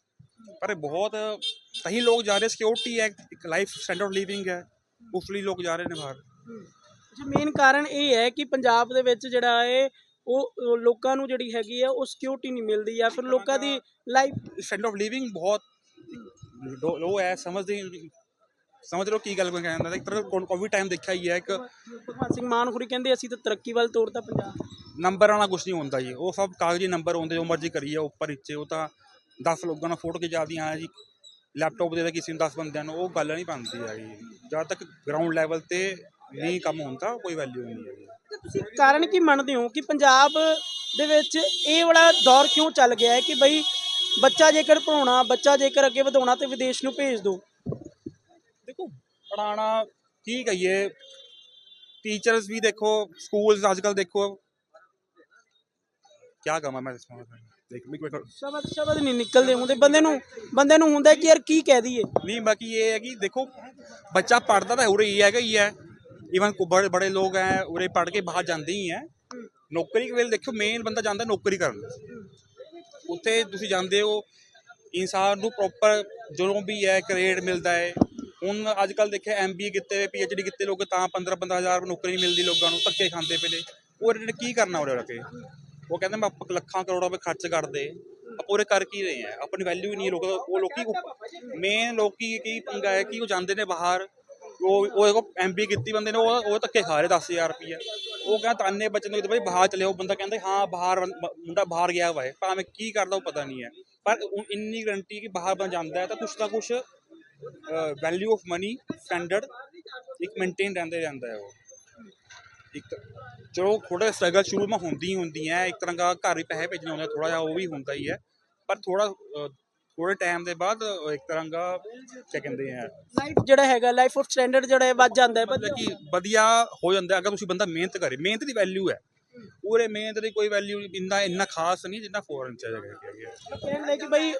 Speaker 6: ਪਰ ਇਹ ਬਹੁਤ ਸਹੀ ਲੋਕ ਜਾ ਰਹੇ ਸਿਕਿਉਰਿਟੀ ਹੈ, ਇੱਕ ਲਾਈਫ ਸਟੈਂਡਰਡ ਲਿਵਿੰਗ ਹੈ, ਉਸ ਲਈ ਲੋਕ ਜਾ ਰਹੇ ਨੇ ਬਾਹਰ।
Speaker 2: ਅੱਛਾ ਮੇਨ ਕਾਰਨ ਇਹ ਹੈ ਕਿ ਪੰਜਾਬ ਦੇ ਵਿੱਚ ਜਿਹੜਾ ਹੈ ਉਹ ਲੋਕਾਂ ਨੂੰ ਜਿਹੜੀ ਹੈਗੀ ਹੈ ਉਹ ਸਿਕਿਉਰਿਟੀ ਨਹੀਂ ਮਿਲਦੀ ਜਾਂ ਫਿਰ ਲੋਕਾਂ ਦੀ ਲਾਈਫ
Speaker 6: ਸਟੈਂਡਰਡ ਆਫ ਲਿਵਿੰਗ ਬਹੁਤ ਲੋ ਹੈ ਸਮਝਦੇ ਹੀ। ਸਮਝ ਲਓ ਕੀ ਗੱਲ ਮੈਂ ਕਹਿੰਦਾ ਇੱਕ ਤਰ੍ਹਾਂ ਕੋਵਿਡ ਟਾਈਮ ਦੇਖਿਆ ਹੀ ਹੈ ਇੱਕ
Speaker 2: ਭਗਵੰਤ ਸਿੰਘ ਮਾਨ ਖੁਰੀ ਕਹਿੰਦੇ ਅਸੀਂ ਤਾਂ ਤਰੱਕੀ ਵੱਲ ਤੋਰਤਾ ਪੰਜਾਬ
Speaker 6: ਨੰਬਰ ਵਾਲਾ ਕੁਝ ਨਹੀਂ ਹੁੰਦਾ ਜੀ। ਉਹ ਸਭ ਕਾਗਜ਼ੀ ਨੰਬਰ ਹੁੰਦੇ ਜੋ ਮਰਜ਼ੀ ਕਰੀਏ ਉੱਪਰ ਨੀਚੇ ਉਹ ਤਾਂ 10 ਲੋਕਾਂ ਨਾਲ ਫੋਟੋ ਖਿਚਾਦੀਆਂ ਆ ਜੀ। ਲੈਪਟਾਪ ਦੇ ਦੇ ਕਿਸੇ ਨੂੰ 10 ਬੰਦਿਆਂ ਨੂੰ ਉਹ ਗੱਲ ਨਹੀਂ ਬਣਦੀ ਹੈਗੀ। ਜਦ ਤੱਕ ਗਰਾਊਂਡ ਲੈਵਲ ਤੇ ਨਹੀਂ ਕੰਮ ਹੁੰਦਾ ਕੋਈ ਵੈਲਿਊ ਨਹੀਂ ਹੈਗੀ।
Speaker 2: ਤੇ ਤੁਸੀਂ ਕਾਰਨ ਕੀ ਮੰਨਦੇ ਹੋ ਕਿ ਪੰਜਾਬ ਦੇ ਵਿੱਚ ਇਹ ਵਾਲਾ ਦੌਰ ਕਿਉਂ ਚੱਲ ਗਿਆ ਹੈ ਕਿ ਬਈ ਬੱਚਾ ਜੇਕਰ ਪੜਾਉਣਾ ਬੱਚਾ ਜੇਕਰ ਅੱਗੇ ਵਧਾਉਣਾ ਤੇ ਵਿਦੇਸ਼ ਨੂੰ ਭੇਜ ਦਿਓ
Speaker 6: ਦੇਖੋ ਪੜਾਣਾ ਕੀ ਕਹੀਏ? ਟੀਚਰਸ ਵੀ ਦੇਖੋ ਸਕੂਲਸ ਅੱਜ ਕੱਲ ਦੇਖੋ। ਕੀ ਕਹਾਂ ਮੈਂ ਇਸ ਦੇਖ ਮੈਂ ਕੋਈ
Speaker 2: ਸ਼ਬਦ ਸ਼ਬਦ ਨਹੀਂ ਨਿਕਲਦੇ ਹੁੰਦੇ। ਬੰਦੇ ਨੂੰ ਬੰਦੇ ਨੂੰ ਹੁੰਦਾ ਕਿ ਯਾਰ ਕੀ ਕਹਿ ਦਈਏ?
Speaker 6: ਨਹੀਂ ਬਾਕੀ ਇਹ ਹੈ ਕਿ ਦੇਖੋ ਬੱਚਾ ਪੜਦਾ ਤਾਂ ਹੀ ਹੈਗਾ ਹੀ ਹੈ। ਇਵਨ ਬੜੇ ਬੜੇ ਲੋਕ ਹੈ ਉਰੇ ਪੜ ਕੇ ਬਾਹਰ ਜਾਂਦੇ ਹੀ ਹੈ। ਨੌਕਰੀ ਵੇਲੇ ਦੇਖੋ ਮੇਨ ਬੰਦਾ ਜਾਂਦਾ ਨੌਕਰੀ ਕਰਨ। ਉੱਥੇ ਤੁਸੀਂ ਜਾਂਦੇ ਹੋ ਇਨਸਾਨ ਨੂੰ ਪ੍ਰੋਪਰ ਜਦੋਂ ਵੀ ਹੈ ਗ੍ਰੇਡ ਮਿਲਦਾ ਹੈ ਹੁਣ ਅੱਜ ਕੱਲ ਦੇਖਿਆ ਐਮਬੀਏ ਕੀਤੇ ਹੋਏ ਪੀਐਚਡੀ ਕੀਤੇ ਲੋਕ ਤਾਂ 15 15000 ਨੌਕਰੀ ਨਹੀਂ ਮਿਲਦੀ ਲੋਕਾਂ ਨੂੰ ਧੱਕੇ ਖਾਂਦੇ ਪਏ ਨੇ। ਉਹ ਇਹਨਾਂ ਨੇ ਕੀ ਕਰਨਾ ਉਰੇ ਰੱਖ ਉਹ ਕਹਿੰਦੇ ਮੈਂ ਆਪਾਂ ਲੱਖਾਂ ਕਰੋੜਾਂ ਰੁਪਏ ਖਰਚ ਕਰਦੇ। ਆਪਾਂ ਉਰੇ ਕਰ ਕੀ ਰਹੇ ਆ ਆਪਣੀ ਵੈਲਿਊ ਹੀ ਨਹੀਂ ਲੋਕਾਂ ਉਹ ਲੋਕੀ ਮੇਨ ਲੋਕੀ ਕੀ ਪੰਗਾ ਹੈ ਕਿ ਉਹ ਜਾਂਦੇ ਨੇ ਬਾਹਰ। ਉਹ ਉਹ ਦੇਖੋ ਐਮਬੀ ਕੀਤੀ ਬੰਦੇ ਨੇ, ਉਹ ਉਹ ਧੱਕੇ ਖਾ ਰਹੇ 10000 ਰੁਪਏ ਉਹ ਕਹਿੰਦਾ ਤਾਨੇ ਬਚਨ ਨੂੰ ਬਈ ਬਾਹਰ ਚਲੇ ਉਹ ਬੰਦਾ ਕਹਿੰਦਾ, ਹਾਂ, ਬਾਹਰ ਮੁੰਡਾ ਬਾਹਰ ਗਿਆ ਵਾ ਹੈ ਭਾਵੇਂ ਕੀ ਕਰਦਾ ਉਹ ਪਤਾ ਨਹੀਂ ਹੈ। ਪਰ ਉਹ ਇੰਨੀ ਗਰੰਟੀ ਕਿ ਬਾਹਰ ਬੰਦਾ ਜਾਂਦਾ ਹੈ ਤਾਂ ਕੁਛ ਨਾ ਕੁਛ ਵੈਲਿਊ ਆਫ ਮਨੀ ਸਟੈਂਡਰਡ ਇੱਕ ਮੇਨਟੇਨ ਰਹਿੰਦੇ ਰਹਿੰਦਾ ਹੈ ਉਹ। ਇੱਕ, ਚਲੋ ਥੋੜਾ ਸਟਰਗਲ ਸ਼ੁਰੂ ਮੈਂ ਹੁੰਦੀ ਹੀ ਹੁੰਦੀ ਹੈ। ਇੱਕ ਤਰ੍ਹਾਂ ਦਾ ਘਰ ਹੀ ਪੈਸੇ ਭੇਜਣੇ ਹੁੰਦੇ ਥੋੜਾ ਜਿਹਾ ਉਹ ਵੀ ਹੁੰਦਾ ਹੀ ਹੈ। ਪਰ ਥੋੜਾ ਥੋੜੇ ਟਾਈਮ ਦੇ ਬਾਅਦ ਇੱਕ ਤਰ੍ਹਾਂ ਦਾ ਕੀ ਕਹਿੰਦੇ ਆ
Speaker 2: ਲਾਈਫ ਜਿਹੜਾ ਹੈਗਾ ਲਾਈਫ ਆਫ ਸਟੈਂਡਰਡ ਜਿਹੜਾ ਹੈ ਵੱਧ ਜਾਂਦਾ ਹੈ
Speaker 6: ਮਤਲਬ ਕਿ ਵਧੀਆ ਹੋ ਜਾਂਦਾ ਅਗਰ ਤੁਸੀਂ ਬੰਦਾ ਮਿਹਨਤ ਕਰੇ। ਮਿਹਨਤ ਦੀ ਵੈਲਿਊ ਹੈ। ਪੂਰੇ ਮਿਹਨਤ ਦੀ ਕੋਈ ਵੈਲਿਊ ਇੰਨਾ ਇੰਨਾ ਖਾਸ ਨਹੀਂ ਜਿੰਨਾ ਫੋਰਨ ਚ ਹੈਗਾ
Speaker 2: ਕਹਿੰਦੇ ਕਿ ਬਈ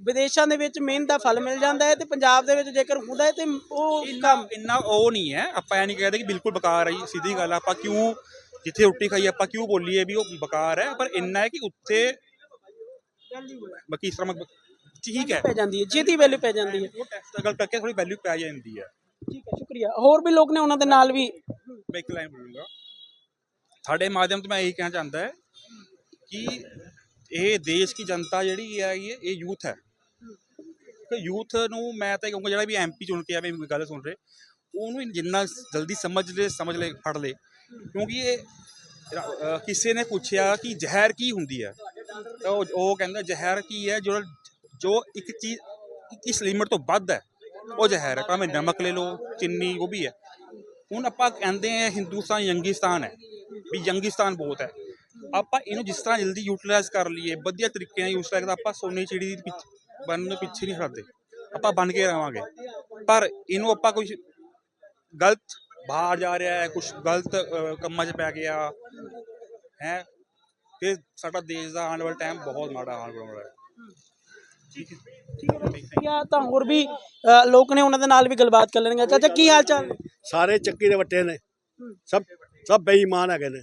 Speaker 2: ਵਿਦੇਸ਼ਾਂ ਦੇ ਵਿੱਚ ਮਿਹਨਤ ਦਾ ਫਲ ਮਿਲ ਜਾਂਦਾ ਹੈ ਤੇ ਪੰਜਾਬ ਦੇ ਵਿੱਚ ਜੇਕਰ ਹੁੰਦਾ ਹੈ ਤੇ ਉਹ
Speaker 6: ਇੰਨਾ ਇੰਨਾ ਉਹ ਨਹੀਂ ਹੈ। ਆਪਾਂ ਇਹ ਨਹੀਂ ਕਹਿੰਦੇ ਕਿ ਬਿਲਕੁਲ ਬੇਕਾਰ ਹੈ ਜੀ ਸਿੱਧੀ ਗੱਲ ਹੈ ਆਪਾਂ ਕਿਉਂ ਜਿੱਥੇ ਰੋਟੀ ਖਾਈ ਆਪਾਂ ਕਿਉਂ ਬੋਲੀਏ ਵੀ ਉਹ ਬੇਕਾਰ ਹੈ। ਪਰ ਇੰਨਾ ਹੈ ਕਿ ਉੱਥੇ ਬਾਕੀ ਇਸ ਤਰ੍ਹਾਂ ਠੀਕ ਹੈ।
Speaker 2: ਪੈ ਜਾਂਦੀ ਹੈ ਜਿਹਦੀ ਵੈਲਿਊ ਪੈ ਜਾਂਦੀ ਹੈ।
Speaker 6: ਉਹ ਸਟਰਗਲ ਕਰਕੇ ਥੋੜੀ ਵੈਲਿਊ ਪੈ ਜਾਂਦੀ ਹੈ।
Speaker 2: ਠੀਕ ਹੈ ਸ਼ੁਕਰੀਆ। ਹੋਰ ਵੀ ਲੋਕ ਨੇ ਉਹਨਾਂ ਦੇ ਨਾਲ ਵੀ?
Speaker 6: ਮੈਂ ਇੱਕ ਲਾਈਨ ਬੋਲੂੰਗਾ। ਸਾਡੇ ਮਾਧਿਅਮ ਤੋਂ ਮੈਂ ਇਹੀ ਕਹਿਣਾ ਚਾਹੁੰਦਾ ਹੈ ਕਿ ਇਹ ਦੇਸ਼ ਦੀ ਜਨਤਾ ਜਿਹੜੀ ਹੈ ਇਹ ਯੂਥ ਹੈ। ਕਿ ਯੂਥ ਨੂੰ ਮੈਂ ਤਾਂ ਕਹੂੰਗਾ ਜਿਹੜਾ ਵੀ ਐਮਪੀ ਚੁਣ ਕੇ ਆਵੇ ਗੱਲ ਸੁਣ ਰਹੇ ਉਹਨੂੰ ਜਿੰਨਾ ਜਲਦੀ ਸਮਝ ਲੈ ਸਮਝ ਲੈ ਫੜ ਲੈ। ਕਿਉਂਕਿ ਇਹ ਕਿਸੇ ਨੇ ਪੁੱਛਿਆ ਕਿ ਜ਼ਹਿਰ ਕੀ ਹੁੰਦੀ ਹੈ? ਤਾਂ ਉਹ ਕਹਿੰਦਾ ਜ਼ਹਿਰ ਕੀ ਹੈ? ਜੋ ਜੋ ਇੱਕ ਚੀਜ਼ ਇਸ ਲਿਮਟ ਤੋਂ ਵੱਧ ਹੈ, ਉਹ ਜ਼ਹਿਰ ਹੈ, ਭਾਵੇਂ ਨਮਕ ਲੈ ਲਓ, ਚਿੰਨੀ, ਉਹ ਵੀ ਹੈ। ਹੁਣ ਆਪਾਂ ਕਹਿੰਦੇ ਆ ਹਿੰਦੁਸਤਾਨ ਯੰਗਿਸਤਾਨ ਹੈ, ਵੀ ਯੰਗਿਸਤਾਨ ਬਹੁਤ ਹੈ। ਆਪਾਂ ਇਹਨੂੰ ਜਿਸ ਤਰ੍ਹਾਂ ਜਲਦੀ ਯੂਟਿਲਾਈਜ਼ ਕਰ ਲਈਏ, ਵਧੀਆ ਤਰੀਕੇ ਨਾਲ ਯੂਜ਼ ਕਰਾਂਗੇ ਤਾਂ ਆਪਾਂ ਸੋਨੇ ਚਿੜੀ ਦੀ ਬਣਨ ਨੂੰ ਪਿੱਛੇ ਨਹੀਂ ਹਟਦੇ। ਆਪਾਂ ਬਣ ਕੇ ਰਵਾਂਗੇ। ਪਰ ਇਹਨੂੰ ਆਪਾਂ ਕੁਝ ਗਲਤ ਬਾਹਰ ਜਾ ਰਿਹਾ ਹੈ ਕੁਝ ਗਲਤ ਕੰਮਾਂ 'ਚ ਪੈ ਗਿਆ। ਹੈ? ਤੇ ਸਾਡਾ ਦੇਸ਼ ਦਾ ਆਉਣ ਵਾਲਾ ਟਾਈਮ ਬਹੁਤ ਮਾੜਾ ਆਉਣ ਵਾਲਾ ਹੈ।
Speaker 2: ਤਾਂ ਹੋਰ ਵੀ ਅ, ਲੋਕ ਨੇ ਉਹਨਾਂ ਦੇ ਨਾਲ ਵੀ ਗੱਲਬਾਤ ਕਰ ਲੈਣਗੇ ਚਾਚਾ ਕੀ ਹਾਲ ਚਾਲ
Speaker 4: ਸਾਰੇ ਚੱਕੀ ਦੇ ਵੱਟੇ ਨੇ। ਸਭ ਸਭ ਬੇਈਮਾਨ ਹੈਗੇ ਨੇ।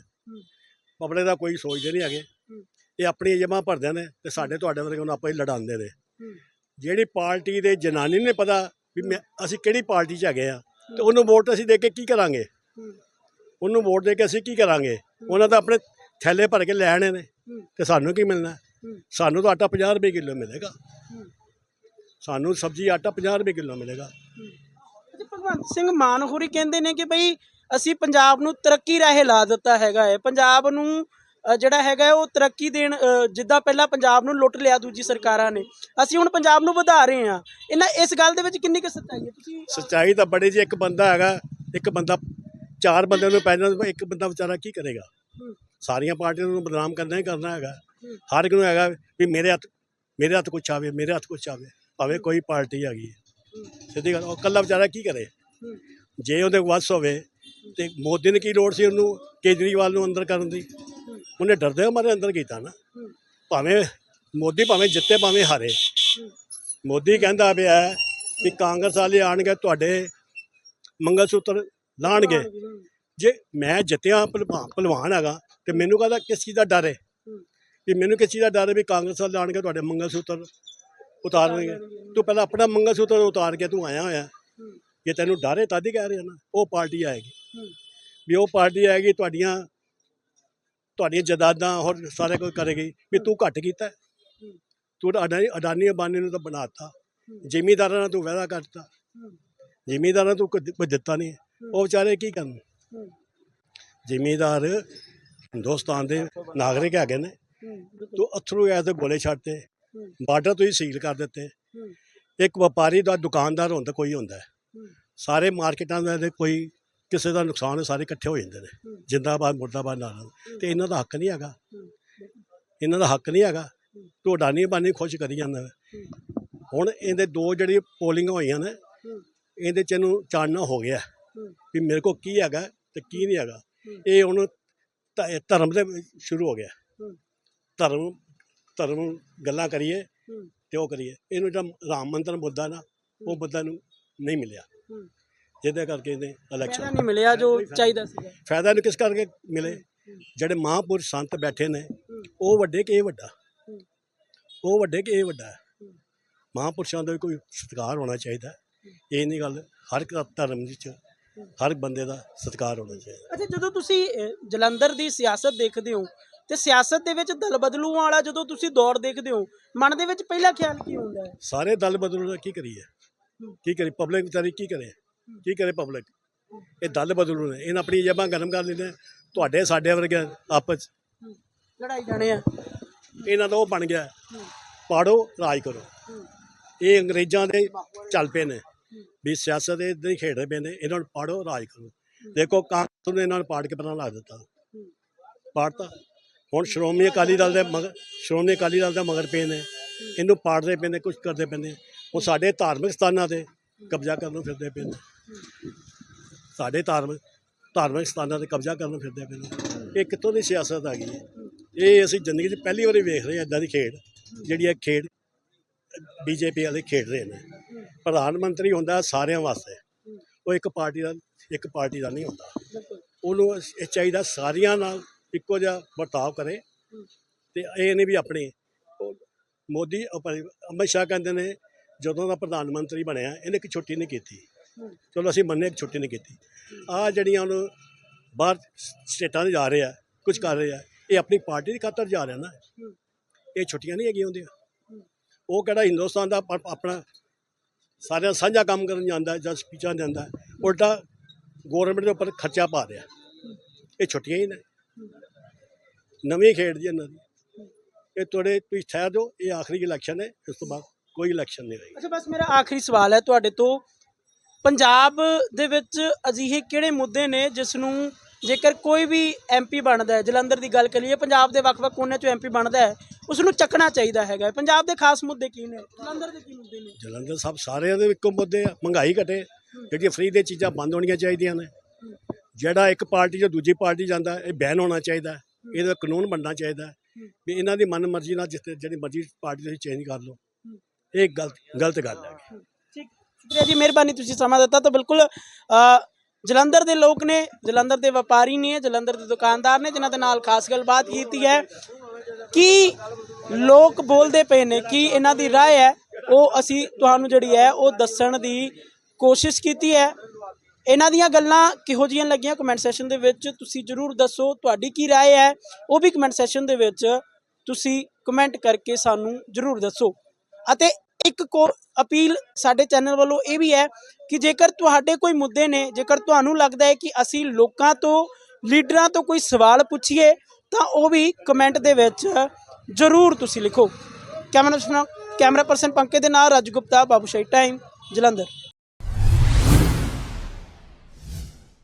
Speaker 4: ਪਬਲਿਕ ਦਾ ਕੋਈ ਸੋਚਦੇ ਨਹੀਂ ਹੈਗੇ। ਇਹ ਆਪਣੀ ਜਮਾ ਭਰਦੇ ਨੇ ਤੇ ਸਾਡੇ ਤੁਹਾਡੇ ਵਰਗੇ ਨੂੰ ਆਪੇ ਹੀ ਲੜਾਉਂਦੇ ਨੇ। ਜਿਹੜੀ ਪਾਰਟੀ ਦੇ ਜਨਾਨੀ ਨੇ ਪਤਾ ਵੀ ਮੈਂ ਅਸੀਂ ਕਿਹੜੀ ਪਾਰਟੀ 'ਚ ਹੈਗੇ ਆ ਤੇ ਉਹਨੂੰ ਵੋਟ ਅਸੀਂ ਦੇ ਕੇ ਕੀ ਕਰਾਂਗੇ? ਉਹਨੂੰ ਵੋਟ ਦੇ ਕੇ ਅਸੀਂ ਕੀ ਕਰਾਂਗੇ? ਉਹਨਾਂ ਤਾਂ ਆਪਣੇ ਥੈਲੇ ਭਰ ਕੇ ਲੈ ਆਣੇ ਨੇ ਤੇ ਸਾਨੂੰ ਕੀ ਮਿਲਣਾ? ਸਾਨੂੰ ਤਾਂ ਆਟਾ 50 ਰੁਪਏ ਕਿਲੋ ਮਿਲੇਗਾ। ਸਾਨੂੰ ਸਬਜ਼ੀ ਆਟਾ 50 ਰੁਪਏ ਕਿਲੋ ਮਿਲੇਗਾ।
Speaker 2: ਅੱਛਾ, ਭਗਵੰਤ ਸਿੰਘ ਮਾਨ ਹੋਰੀ ਕਹਿੰਦੇ ਨੇ ਕਿ ਭਈ ਅਸੀਂ ਪੰਜਾਬ ਨੂੰ ਤਰੱਕੀ ਰਾਹੇ ਲਾ ਦਿੱਤਾ ਹੈਗਾ ਹੈ। ਪੰਜਾਬ ਨੂੰ ਅ, ਜਿਹੜਾ ਹੈਗਾ ਹੈ ਉਹ ਤਰੱਕੀ ਦੇਣ ਅ, ਜਿੱਦਾਂ ਪਹਿਲਾਂ ਪੰਜਾਬ ਨੂੰ ਲੁੱਟ ਲਿਆ ਦੂਜੀ ਸਰਕਾਰਾਂ ਨੇ। ਅਸੀਂ ਹੁਣ ਪੰਜਾਬ ਨੂੰ ਵਧਾ ਰਹੇ ਹਾਂ। ਇਹਨਾਂ ਇਸ ਗੱਲ ਦੇ ਵਿੱਚ ਕਿੰਨੀ ਕੁ ਸੱਚਾਈ ਹੈ? ਤੁਸੀਂ
Speaker 4: ਸੱਚਾਈ ਤਾਂ ਬੜੀ ਜੀ ਇੱਕ ਬੰਦਾ ਹੈਗਾ ਇੱਕ ਬੰਦਾ ਚਾਰ ਬੰਦਿਆਂ ਨੂੰ ਪੈ ਜਾਂਦਾ ਇੱਕ ਬੰਦਾ ਵਿਚਾਰਾ ਕੀ ਕਰੇਗਾ? ਸਾਰੀਆਂ ਪਾਰਟੀਆਂ ਨੂੰ ਬਦਨਾਮ ਕਰਨਾ ਹੀ ਕਰਨਾ ਹੈਗਾ। ਹਰ ਇੱਕ ਨੂੰ ਹੈਗਾ ਵੀ ਮੇਰੇ ਹੱਥ ਮੇਰੇ ਹੱਥ ਕੁਛ ਆਵੇ ਮੇਰੇ ਹੱਥ ਕੁਛ ਆਵੇ ਭਾਵੇਂ ਕੋਈ ਪਾਰਟੀ ਹੈਗੀ ਹੈ। ਸਿੱਧੀ ਗੱਲ ਉਹ ਕੱਲਾ ਵਿਚਾਰਾ ਕੀ ਕਰੇ? ਜੇ ਉਹਦੇ ਵੱਸ ਹੋਵੇ ਤੇ ਮੋਦੀ ਨੇ ਕੀ ਲੋੜ ਸੀ ਉਹਨੂੰ ਕੇਜਰੀਵਾਲ ਨੂੰ ਅੰਦਰ ਕਰਨ ਦੀ? ਉਹਨੇ ਡਰਦੇ ਮਾਰੇ ਅੰਦਰ ਕੀਤਾ ਨਾ। ਭਾਵੇਂ ਮੋਦੀ ਭਾਵੇਂ ਜਿੱਤੇ ਭਾਵੇਂ ਹਾਰੇ। ਮੋਦੀ ਕਹਿੰਦਾ ਪਿਆ ਕਿ ਕਾਂਗਰਸ ਵਾਲੇ ਆਣਗੇ ਤੁਹਾਡੇ ਮੰਗਲ ਸੂਤਰ ਲਾਣਗੇ ਜੇ ਮੈਂ ਜਿੱਤਿਆ ਭਲਵਾਨ ਹੈਗਾ ਤੇ ਮੈਨੂੰ ਕਹਦਾ ਕਿਸ ਚੀਜ਼ ਦਾ ਡਰ ਹੈ? ਵੀ ਮੈਨੂੰ ਕਿਸੇ ਚੀਜ਼ ਦਾ ਡਰ ਵੀ ਕਾਂਗਰਸ ਵਾਲੇ ਆਣਗੇ ਤੁਹਾਡੇ ਮੰਗਲ ਸੂਤਰ ਉਤਾਰਨਗੇ। ਤੂੰ ਪਹਿਲਾਂ ਆਪਣਾ ਮੰਗਲ ਸੂਤਰ ਉਤਾਰ ਕੇ ਤੂੰ ਆਇਆ ਹੋਇਆ। ਜੇ ਤੈਨੂੰ ਡਰ ਹੈ, ਤਦ ਹੀ ਕਹਿ ਰਿਹਾ ਨਾ, ਉਹ ਪਾਰਟੀ ਆਏਗੀ। ਵੀ ਉਹ ਪਾਰਟੀ ਆਏਗੀ, ਤੁਹਾਡੀਆਂ ਤੁਹਾਡੀਆਂ ਜਦਾਦਾਂ ਹੋਰ ਸਾਰੇ ਕੁਝ ਕਰੇਗੀ, ਵੀ ਤੂੰ ਘੱਟ ਕੀਤਾ। ਤੂੰ ਅਡਾਨੀ ਅਡਾਨੀ ਅਬਾਨੀ ਨੂੰ ਤਾਂ ਬਣਾਤਾ ਜ਼ਿਮੀਦਾਰਾਂ ਨਾਲ ਤੂੰ ਵਾਅਦਾ ਕਰਤਾ ਜ਼ਿਮੀਦਾਰਾਂ ਨੂੰ ਤੂੰ ਕੁਝ ਦਿੱਤਾ ਨਹੀਂ। ਉਹ ਵਿਚਾਰੇ ਕੀ ਕਰਨ? ਜ਼ਿਮੀਦਾਰ ਹਿੰਦੁਸਤਾਨ ਦੇ ਨਾਗਰਿਕ ਹੈਗੇ ਨੇ। ਤੂੰ ਅਥਰੂ ਗੈਸ ਦੇ ਗੋਲੇ ਛੱਡਤੇ ਬਾਰਡਰ ਤੁਸੀਂ ਸੀਲ ਕਰ ਦਿੱਤੇ। ਇੱਕ ਵਪਾਰੀ ਦਾ ਦੁਕਾਨਦਾਰ ਹੁੰਦਾ ਕੋਈ ਹੁੰਦਾ। ਹੈ। ਸਾਰੇ ਮਾਰਕੀਟਾਂ ਦੇ ਕੋਈ ਕਿਸੇ ਦਾ ਨੁਕਸਾਨ ਸਾਰੇ ਇਕੱਠੇ ਹੋ ਜਾਂਦੇ ਨੇ ਜਿੰਦਾਬਾਦ ਮੁਰਦਾਬਾਦ ਨਾਲ। ਤੇ ਇਹਨਾਂ ਦਾ ਹੱਕ ਨਹੀਂ ਹੈਗਾ। ਇਹਨਾਂ ਦਾ ਹੱਕ ਨਹੀਂ ਹੈਗਾ। ਤੂੰ ਅਡਾਨੀ ਬਾਨੀ ਖੁਸ਼ ਕਰੀ ਜਾਂਦਾ। ਹੈ। ਹੁਣ ਇਹਦੇ ਦੋ ਜਿਹੜੀ ਪੋਲਿੰਗ ਹੋਈਆਂ ਨੇ ਇਹਦੇ ਚ ਇਹਨੂੰ ਚਾਨਣਾ ਹੋ ਗਿਆ। ਵੀ ਮੇਰੇ ਕੋਲ ਕੀ ਹੈਗਾ ਤੇ ਕੀ ਨਹੀਂ ਹੈਗਾ। ਇਹ ਹੁਣ ਧਰਮ ਦੇ ਸ਼ੁਰੂ ਹੋ ਗਿਆ। ਧਰਮ ਧਰਮ ਗੱਲਾਂ ਕਰੀਏ ਤੇ ਉਹ ਕਰੀਏ। ਇਹਨੂੰ ਜਿਹੜਾ ਰਾਮ ਮੰਦਰ ਮੁੱਦਾ ਨਾ ਉਹ ਮੁੱਦਾ ਨੂੰ ਨਹੀਂ ਮਿਲਿਆ। ਜਿਹਦੇ ਕਰਕੇ ਇਹਨੇ
Speaker 2: ਫਾਇਦਾ
Speaker 4: ਇਲੈਕਸ਼ਨ
Speaker 2: ਨਹੀਂ ਮਿਲਿਆ ਜੋ ਚਾਹੀਦਾ ਸੀਗਾ।
Speaker 4: ਫਾਇਦਾ ਇਹਨੂੰ ਕਿਸ ਕਰਕੇ ਮਿਲੇ? ਜਿਹੜੇ ਮਹਾਂਪੁਰਸ਼ ਸੰਤ ਬੈਠੇ ਨੇ ਉਹ ਵੱਡੇ ਕਿ ਇਹ ਵੱਡਾ ਉਹ ਵੱਡੇ ਕਿ ਇਹ ਵੱਡਾ ਮਹਾਂਪੁਰਸ਼ਾਂ ਦਾ ਵੀ ਕੋਈ ਸਤਿਕਾਰ ਹੋਣਾ ਚਾਹੀਦਾ। ਇਹ ਨਹੀਂ ਗੱਲ ਹਰ ਇੱਕ ਧਰਮ ਵਿੱਚ ਹਰ ਬੰਦੇ ਦਾ ਸਤਿਕਾਰ ਹੋਣਾ ਚਾਹੀਦਾ।
Speaker 2: ਅੱਛਾ ਜਦੋਂ ਤੁਸੀਂ ਜਲੰਧਰ ਦੀ ਸਿਆਸਤ ਦੇਖਦੇ ਹੋ ਤੇ ਸਿਆਸਤ ਦੇ ਵਿੱਚ ਦਲ ਬਦਲੂਆਂ ਵਾਲਾ ਜਦੋਂ ਤੁਸੀਂ ਦੌਰ ਦੇਖਦੇ ਹੋ ਮਨ ਦੇ ਵਿੱਚ ਪਹਿਲਾ ਖਿਆਲ ਕੀ ਹੁੰਦਾ ਹੈ?
Speaker 4: ਸਾਰੇ ਦਲ ਬਦਲੂ ਦਾ ਕੀ ਕਰੀਏ? ਕੀ ਕਰੀ ਪਬਲਿਕ ਵਿਚਾਰੀ ਕੀ ਕਰੇ? ਕੀ ਕਰੇ ਪਬਲਿਕ ਇਹ ਦਲ ਬਦਲੂ ਨੇ ਇਹਨਾਂ ਆਪਣੀ ਜਬਾਂ ਗਰਮ ਕਰ ਲੈਂਦੇ। ਤੁਹਾਡੇ ਸਾਡੇ ਵਰਗੇ ਆਪਸ
Speaker 2: ਲੜਾਈ ਜਾਣੇ ਆ।
Speaker 4: ਇਹਨਾਂ ਦਾ ਉਹ ਬਣ ਗਿਆ। ਪਾੜੋ ਰਾਜ ਕਰੋ। ਇਹ ਅੰਗਰੇਜ਼ਾਂ ਦੇ ਚੱਲ ਪਏ ਨੇ। ਵੀ ਸਿਆਸਤ ਇਦਾਂ ਹੀ ਖੇਡਦੇ ਪਏ ਨੇ। ਇਹਨਾਂ ਨੂੰ ਪਾੜੋ ਰਾਜ ਕਰੋ। ਦੇਖੋ ਕਾਂਗਰਸ ਨੇ ਇਹਨਾਂ ਨੂੰ ਪਾੜ ਕੇ ਪਤਾ ਲਾ ਦਿੱਤਾ। ਪਾੜਤਾ। ਹੁਣ ਸ਼੍ਰੋਮਣੀ ਅਕਾਲੀ ਦਲ ਦੇ ਮਗਰ ਸ਼੍ਰੋਮਣੀ ਅਕਾਲੀ ਦਲ ਦਾ ਮਗਰ ਪਏ ਨੇ। ਇਹਨੂੰ ਪਾੜਦੇ ਪਏ ਨੇ ਕੁਝ ਕਰਦੇ ਪਏ ਨੇ। ਉਹ ਸਾਡੇ ਧਾਰਮਿਕ ਸਥਾਨਾਂ ਤੇ ਕਬਜ਼ਾ ਕਰਨ ਨੂੰ ਫਿਰਦੇ ਪਏ ਨੇ। ਸਾਡੇ ਧਾਰਮਿਕ ਧਾਰਮਿਕ ਸਥਾਨਾਂ ਤੇ ਕਬਜ਼ਾ ਕਰਨ ਨੂੰ ਫਿਰਦੇ ਪਏ ਨੇ। ਇਹ ਕਿੱਥੋਂ ਦੀ ਸਿਆਸਤ ਆ ਗਈ ਹੈ? ਇਹ ਅਸੀਂ ਜ਼ਿੰਦਗੀ 'ਚ ਪਹਿਲੀ ਵਾਰੀ ਵੇਖ ਰਹੇ ਹਾਂ ਇਦਾਂ ਦੀ ਖੇਡ, ਜਿਹੜੀ ਹੈ ਖੇਡ ਬੀਜੇਪੀ ਵਾਲੇ ਖੇਡ ਰਹੇ ਨੇ। ਪ੍ਰਧਾਨ ਮੰਤਰੀ ਹੁੰਦਾ ਸਾਰਿਆਂ ਵਾਸਤੇ। ਉਹ ਇੱਕ ਪਾਰਟੀ ਦਾ ਇੱਕ ਪਾਰਟੀ ਦਾ ਨਹੀਂ ਹੁੰਦਾ। ਉਹਨੂੰ ਇਹ ਚਾਹੀਦਾ ਸਾਰਿਆਂ ਨਾਲ ਇੱਕੋ ਜਿਹਾ ਵਰਤਾਵ ਕਰੇ ਤੇ ਇਹ ਨਹੀਂ ਵੀ ਆਪਣੇ ਮੋਦੀ ਅਮਿਤ ਸ਼ਾਹ ਕਹਿੰਦੇ ਨੇ ਜਦੋਂ ਦਾ ਪ੍ਰਧਾਨ ਮੰਤਰੀ ਬਣਿਆ ਇਹਨੇ ਇੱਕ ਛੁੱਟੀ ਨਹੀਂ ਕੀਤੀ। ਚਲੋ ਅਸੀਂ ਮੰਨੇ ਕਿ ਛੁੱਟੀ ਨਹੀਂ ਕੀਤੀ। ਆ ਜਿਹੜੀਆਂ ਉਹਨੂੰ ਬਾਹਰ ਸਟੇਟਾਂ 'ਤੇ ਜਾ ਰਹੇ ਆ ਕੁਝ ਕਰ ਰਹੇ ਆ ਇਹ ਆਪਣੀ ਪਾਰਟੀ ਦੀ ਖਾਤਰ ਜਾ ਰਿਹਾ ਨਾ। ਇਹ ਛੁੱਟੀਆਂ ਨਹੀਂ ਹੈਗੀਆਂ ਹੁੰਦੀਆਂ। ਉਹ ਕਿਹੜਾ ਹਿੰਦੁਸਤਾਨ ਦਾ ਆਪ- ਆਪਣਾ ਸਾਰਿਆਂ ਸਾਂਝਾ ਕੰਮ ਕਰਨ ਜਾਂਦਾ ਜਾਂ ਸਪੀਚਾਂ ਦਿੰਦਾ ਉਲਟਾ ਗਵਰਨਮੈਂਟ ਦੇ ਉੱਪਰ ਖਰਚਾ ਪਾ ਰਿਹਾ। ਇਹ ਛੁੱਟੀਆਂ ਹੀ ਨੇ। ਨਵੀਂ ਖੇਡ ਜੀ ਇਹਨਾਂ ਦੀ। ਇਹ ਤੁਹਾਡੇ ਤੁਸੀਂ ਠਹਿਰ ਜਾਓ ਇਹ ਆਖਰੀ ਇਲੈਕਸ਼ਨ ਹੈ ਇਸ ਤੋਂ ਬਾਅਦ ਕੋਈ ਇਲੈਕਸ਼ਨ ਨਹੀਂ ਰਹੇਗਾ।
Speaker 2: ਅੱਛਾ ਬਸ ਮੇਰਾ ਆਖਰੀ ਸਵਾਲ ਹੈ ਤੁਹਾਡੇ ਤੋਂ। ਪੰਜਾਬ ਦੇ ਵਿੱਚ ਅਜਿਹੇ ਕਿਹੜੇ ਮੁੱਦੇ ਨੇ ਜਿਸ ਨੂੰ ਜੇਕਰ ਕੋਈ ਵੀ ਐਮਪੀ ਬਣਦਾ ਹੈ ਜਲੰਧਰ ਦੀ ਗੱਲ ਕਰੀਏ ਪੰਜਾਬ ਦੇ ਵੱਖ-ਵੱਖ ਕੋਨਿਆਂ 'ਚੋਂ ਐਮਪੀ ਬਣਦਾ ਹੈ ਉਸ ਨੂੰ ਚੱਕਣਾ ਚਾਹੀਦਾ ਹੈਗਾ। ਪੰਜਾਬ ਦੇ ਖਾਸ ਮੁੱਦੇ ਕੀ ਨੇ? ਜਲੰਧਰ ਦੇ ਕੀ ਮੁੱਦੇ ਨੇ?
Speaker 4: ਜਲੰਧਰ ਸਭ ਸਾਰਿਆਂ ਦੇ ਇੱਕੋ ਮੁੱਦੇ ਆ ਮਹਿੰਗਾਈ ਘਟੇ ਜਿਹੜੀਆਂ ਫ੍ਰੀ ਦੀਆਂ ਚੀਜ਼ਾਂ ਬੰਦ ਹੋਣੀਆਂ ਚਾਹੀਦੀਆਂ ਨੇ। ਜਿਹੜਾ ਇੱਕ ਪਾਰਟੀ ਤੋਂ ਦੂਜੀ ਪਾਰਟੀ ਜਾਂਦਾ ਇਹ ਬੈਨ ਹੋਣਾ ਚਾਹੀਦਾ। ਇਹਦਾ ਕਾਨੂੰਨ ਬਣਨਾ ਚਾਹੀਦਾ ਵੀ ਇਹਨਾਂ ਦੀ ਮਨ ਮਰਜ਼ੀ ਨਾਲ ਜਿੱਥੇ ਜਿਹੜੀ ਮਰਜ਼ੀ ਪਾਰਟੀ ਤੁਸੀਂ ਚੇਂਜ ਕਰ ਲਓ ਇਹ ਗਲਤ ਗਲਤ ਗੱਲ ਹੈ
Speaker 2: ਠੀਕ ਸ਼ੁਕਰੀਆ ਜੀ ਮਿਹਰਬਾਨੀ ਤੁਸੀਂ ਸਮਾਂ ਦਿੱਤਾ ਤਾਂ ਬਿਲਕੁਲ ਅ, ਜਲੰਧਰ ਦੇ ਲੋਕ ਨੇ ਜਲੰਧਰ ਦੇ ਵਪਾਰੀ ਨੇ ਜਲੰਧਰ ਦੇ ਦੁਕਾਨਦਾਰ ਨੇ ਜਿਨ੍ਹਾਂ ਦੇ ਨਾਲ ਖਾਸ ਗੱਲਬਾਤ ਕੀਤੀ ਹੈ ਕਿ ਲੋਕ ਬੋਲਦੇ ਪਏ ਨੇ ਕਿ ਇਹਨਾਂ ਦੀ رائے ਹੈ ਉਹ ਅਸੀਂ ਤੁਹਾਨੂੰ ਜਿਹੜੀ ਹੈ ਉਹ ਦੱਸਣ ਦੀ ਕੋਸ਼ਿਸ਼ ਕੀਤੀ ਹੈ ਇਹਨਾਂ ਦੀਆਂ ਗੱਲਾਂ ਕਿਹੋ ਜੀਆਂ ਲੱਗੀਆਂ ਕਮੈਂਟ ਸੈਸ਼ਨ ਦੇ ਵਿੱਚ ਤੁਸੀਂ ਜਰੂਰ ਦੱਸੋ ਤੁਹਾਡੀ ਕੀ رائے ਹੈ ਉਹ ਵੀ ਕਮੈਂਟ ਸੈਸ਼ਨ ਦੇ ਵਿੱਚ ਤੁਸੀਂ ਕਮੈਂਟ ਕਰਕੇ ਸਾਨੂੰ ਜਰੂਰ ਦੱਸੋ ਅਤੇ ਇੱਕ ਕੋ ਅਪੀਲ ਸਾਡੇ ਚੈਨਲ ਵੱਲੋਂ ਇਹ ਵੀ ਹੈ ਕਿ ਜੇਕਰ ਤੁਹਾਡੇ ਕੋਈ ਮੁੱਦੇ ਨੇ ਜੇਕਰ ਤੁਹਾਨੂੰ ਲੱਗਦਾ ਹੈ ਕਿ ਅਸੀਂ ਲੋਕਾਂ ਤੋਂ ਲੀਡਰਾਂ ਤੋਂ ਕੋਈ ਸਵਾਲ ਪੁੱਛੀਏ ਤਾਂ ਉਹ ਵੀ ਕਮੈਂਟ ਦੇ ਵਿੱਚ ਜਰੂਰ ਤੁਸੀਂ ਲਿਖੋ ਕੈਮਰਾ ਕੈਮਰਾ ਪਰਸਨ ਪੰਕਜ ਦੇ ਨਾਲ ਰਾਜ ਗੁਪਤਾ ਬਾਬੂਸ਼ਾਹੀ ਟਾਈਮ ਜਲੰਧਰ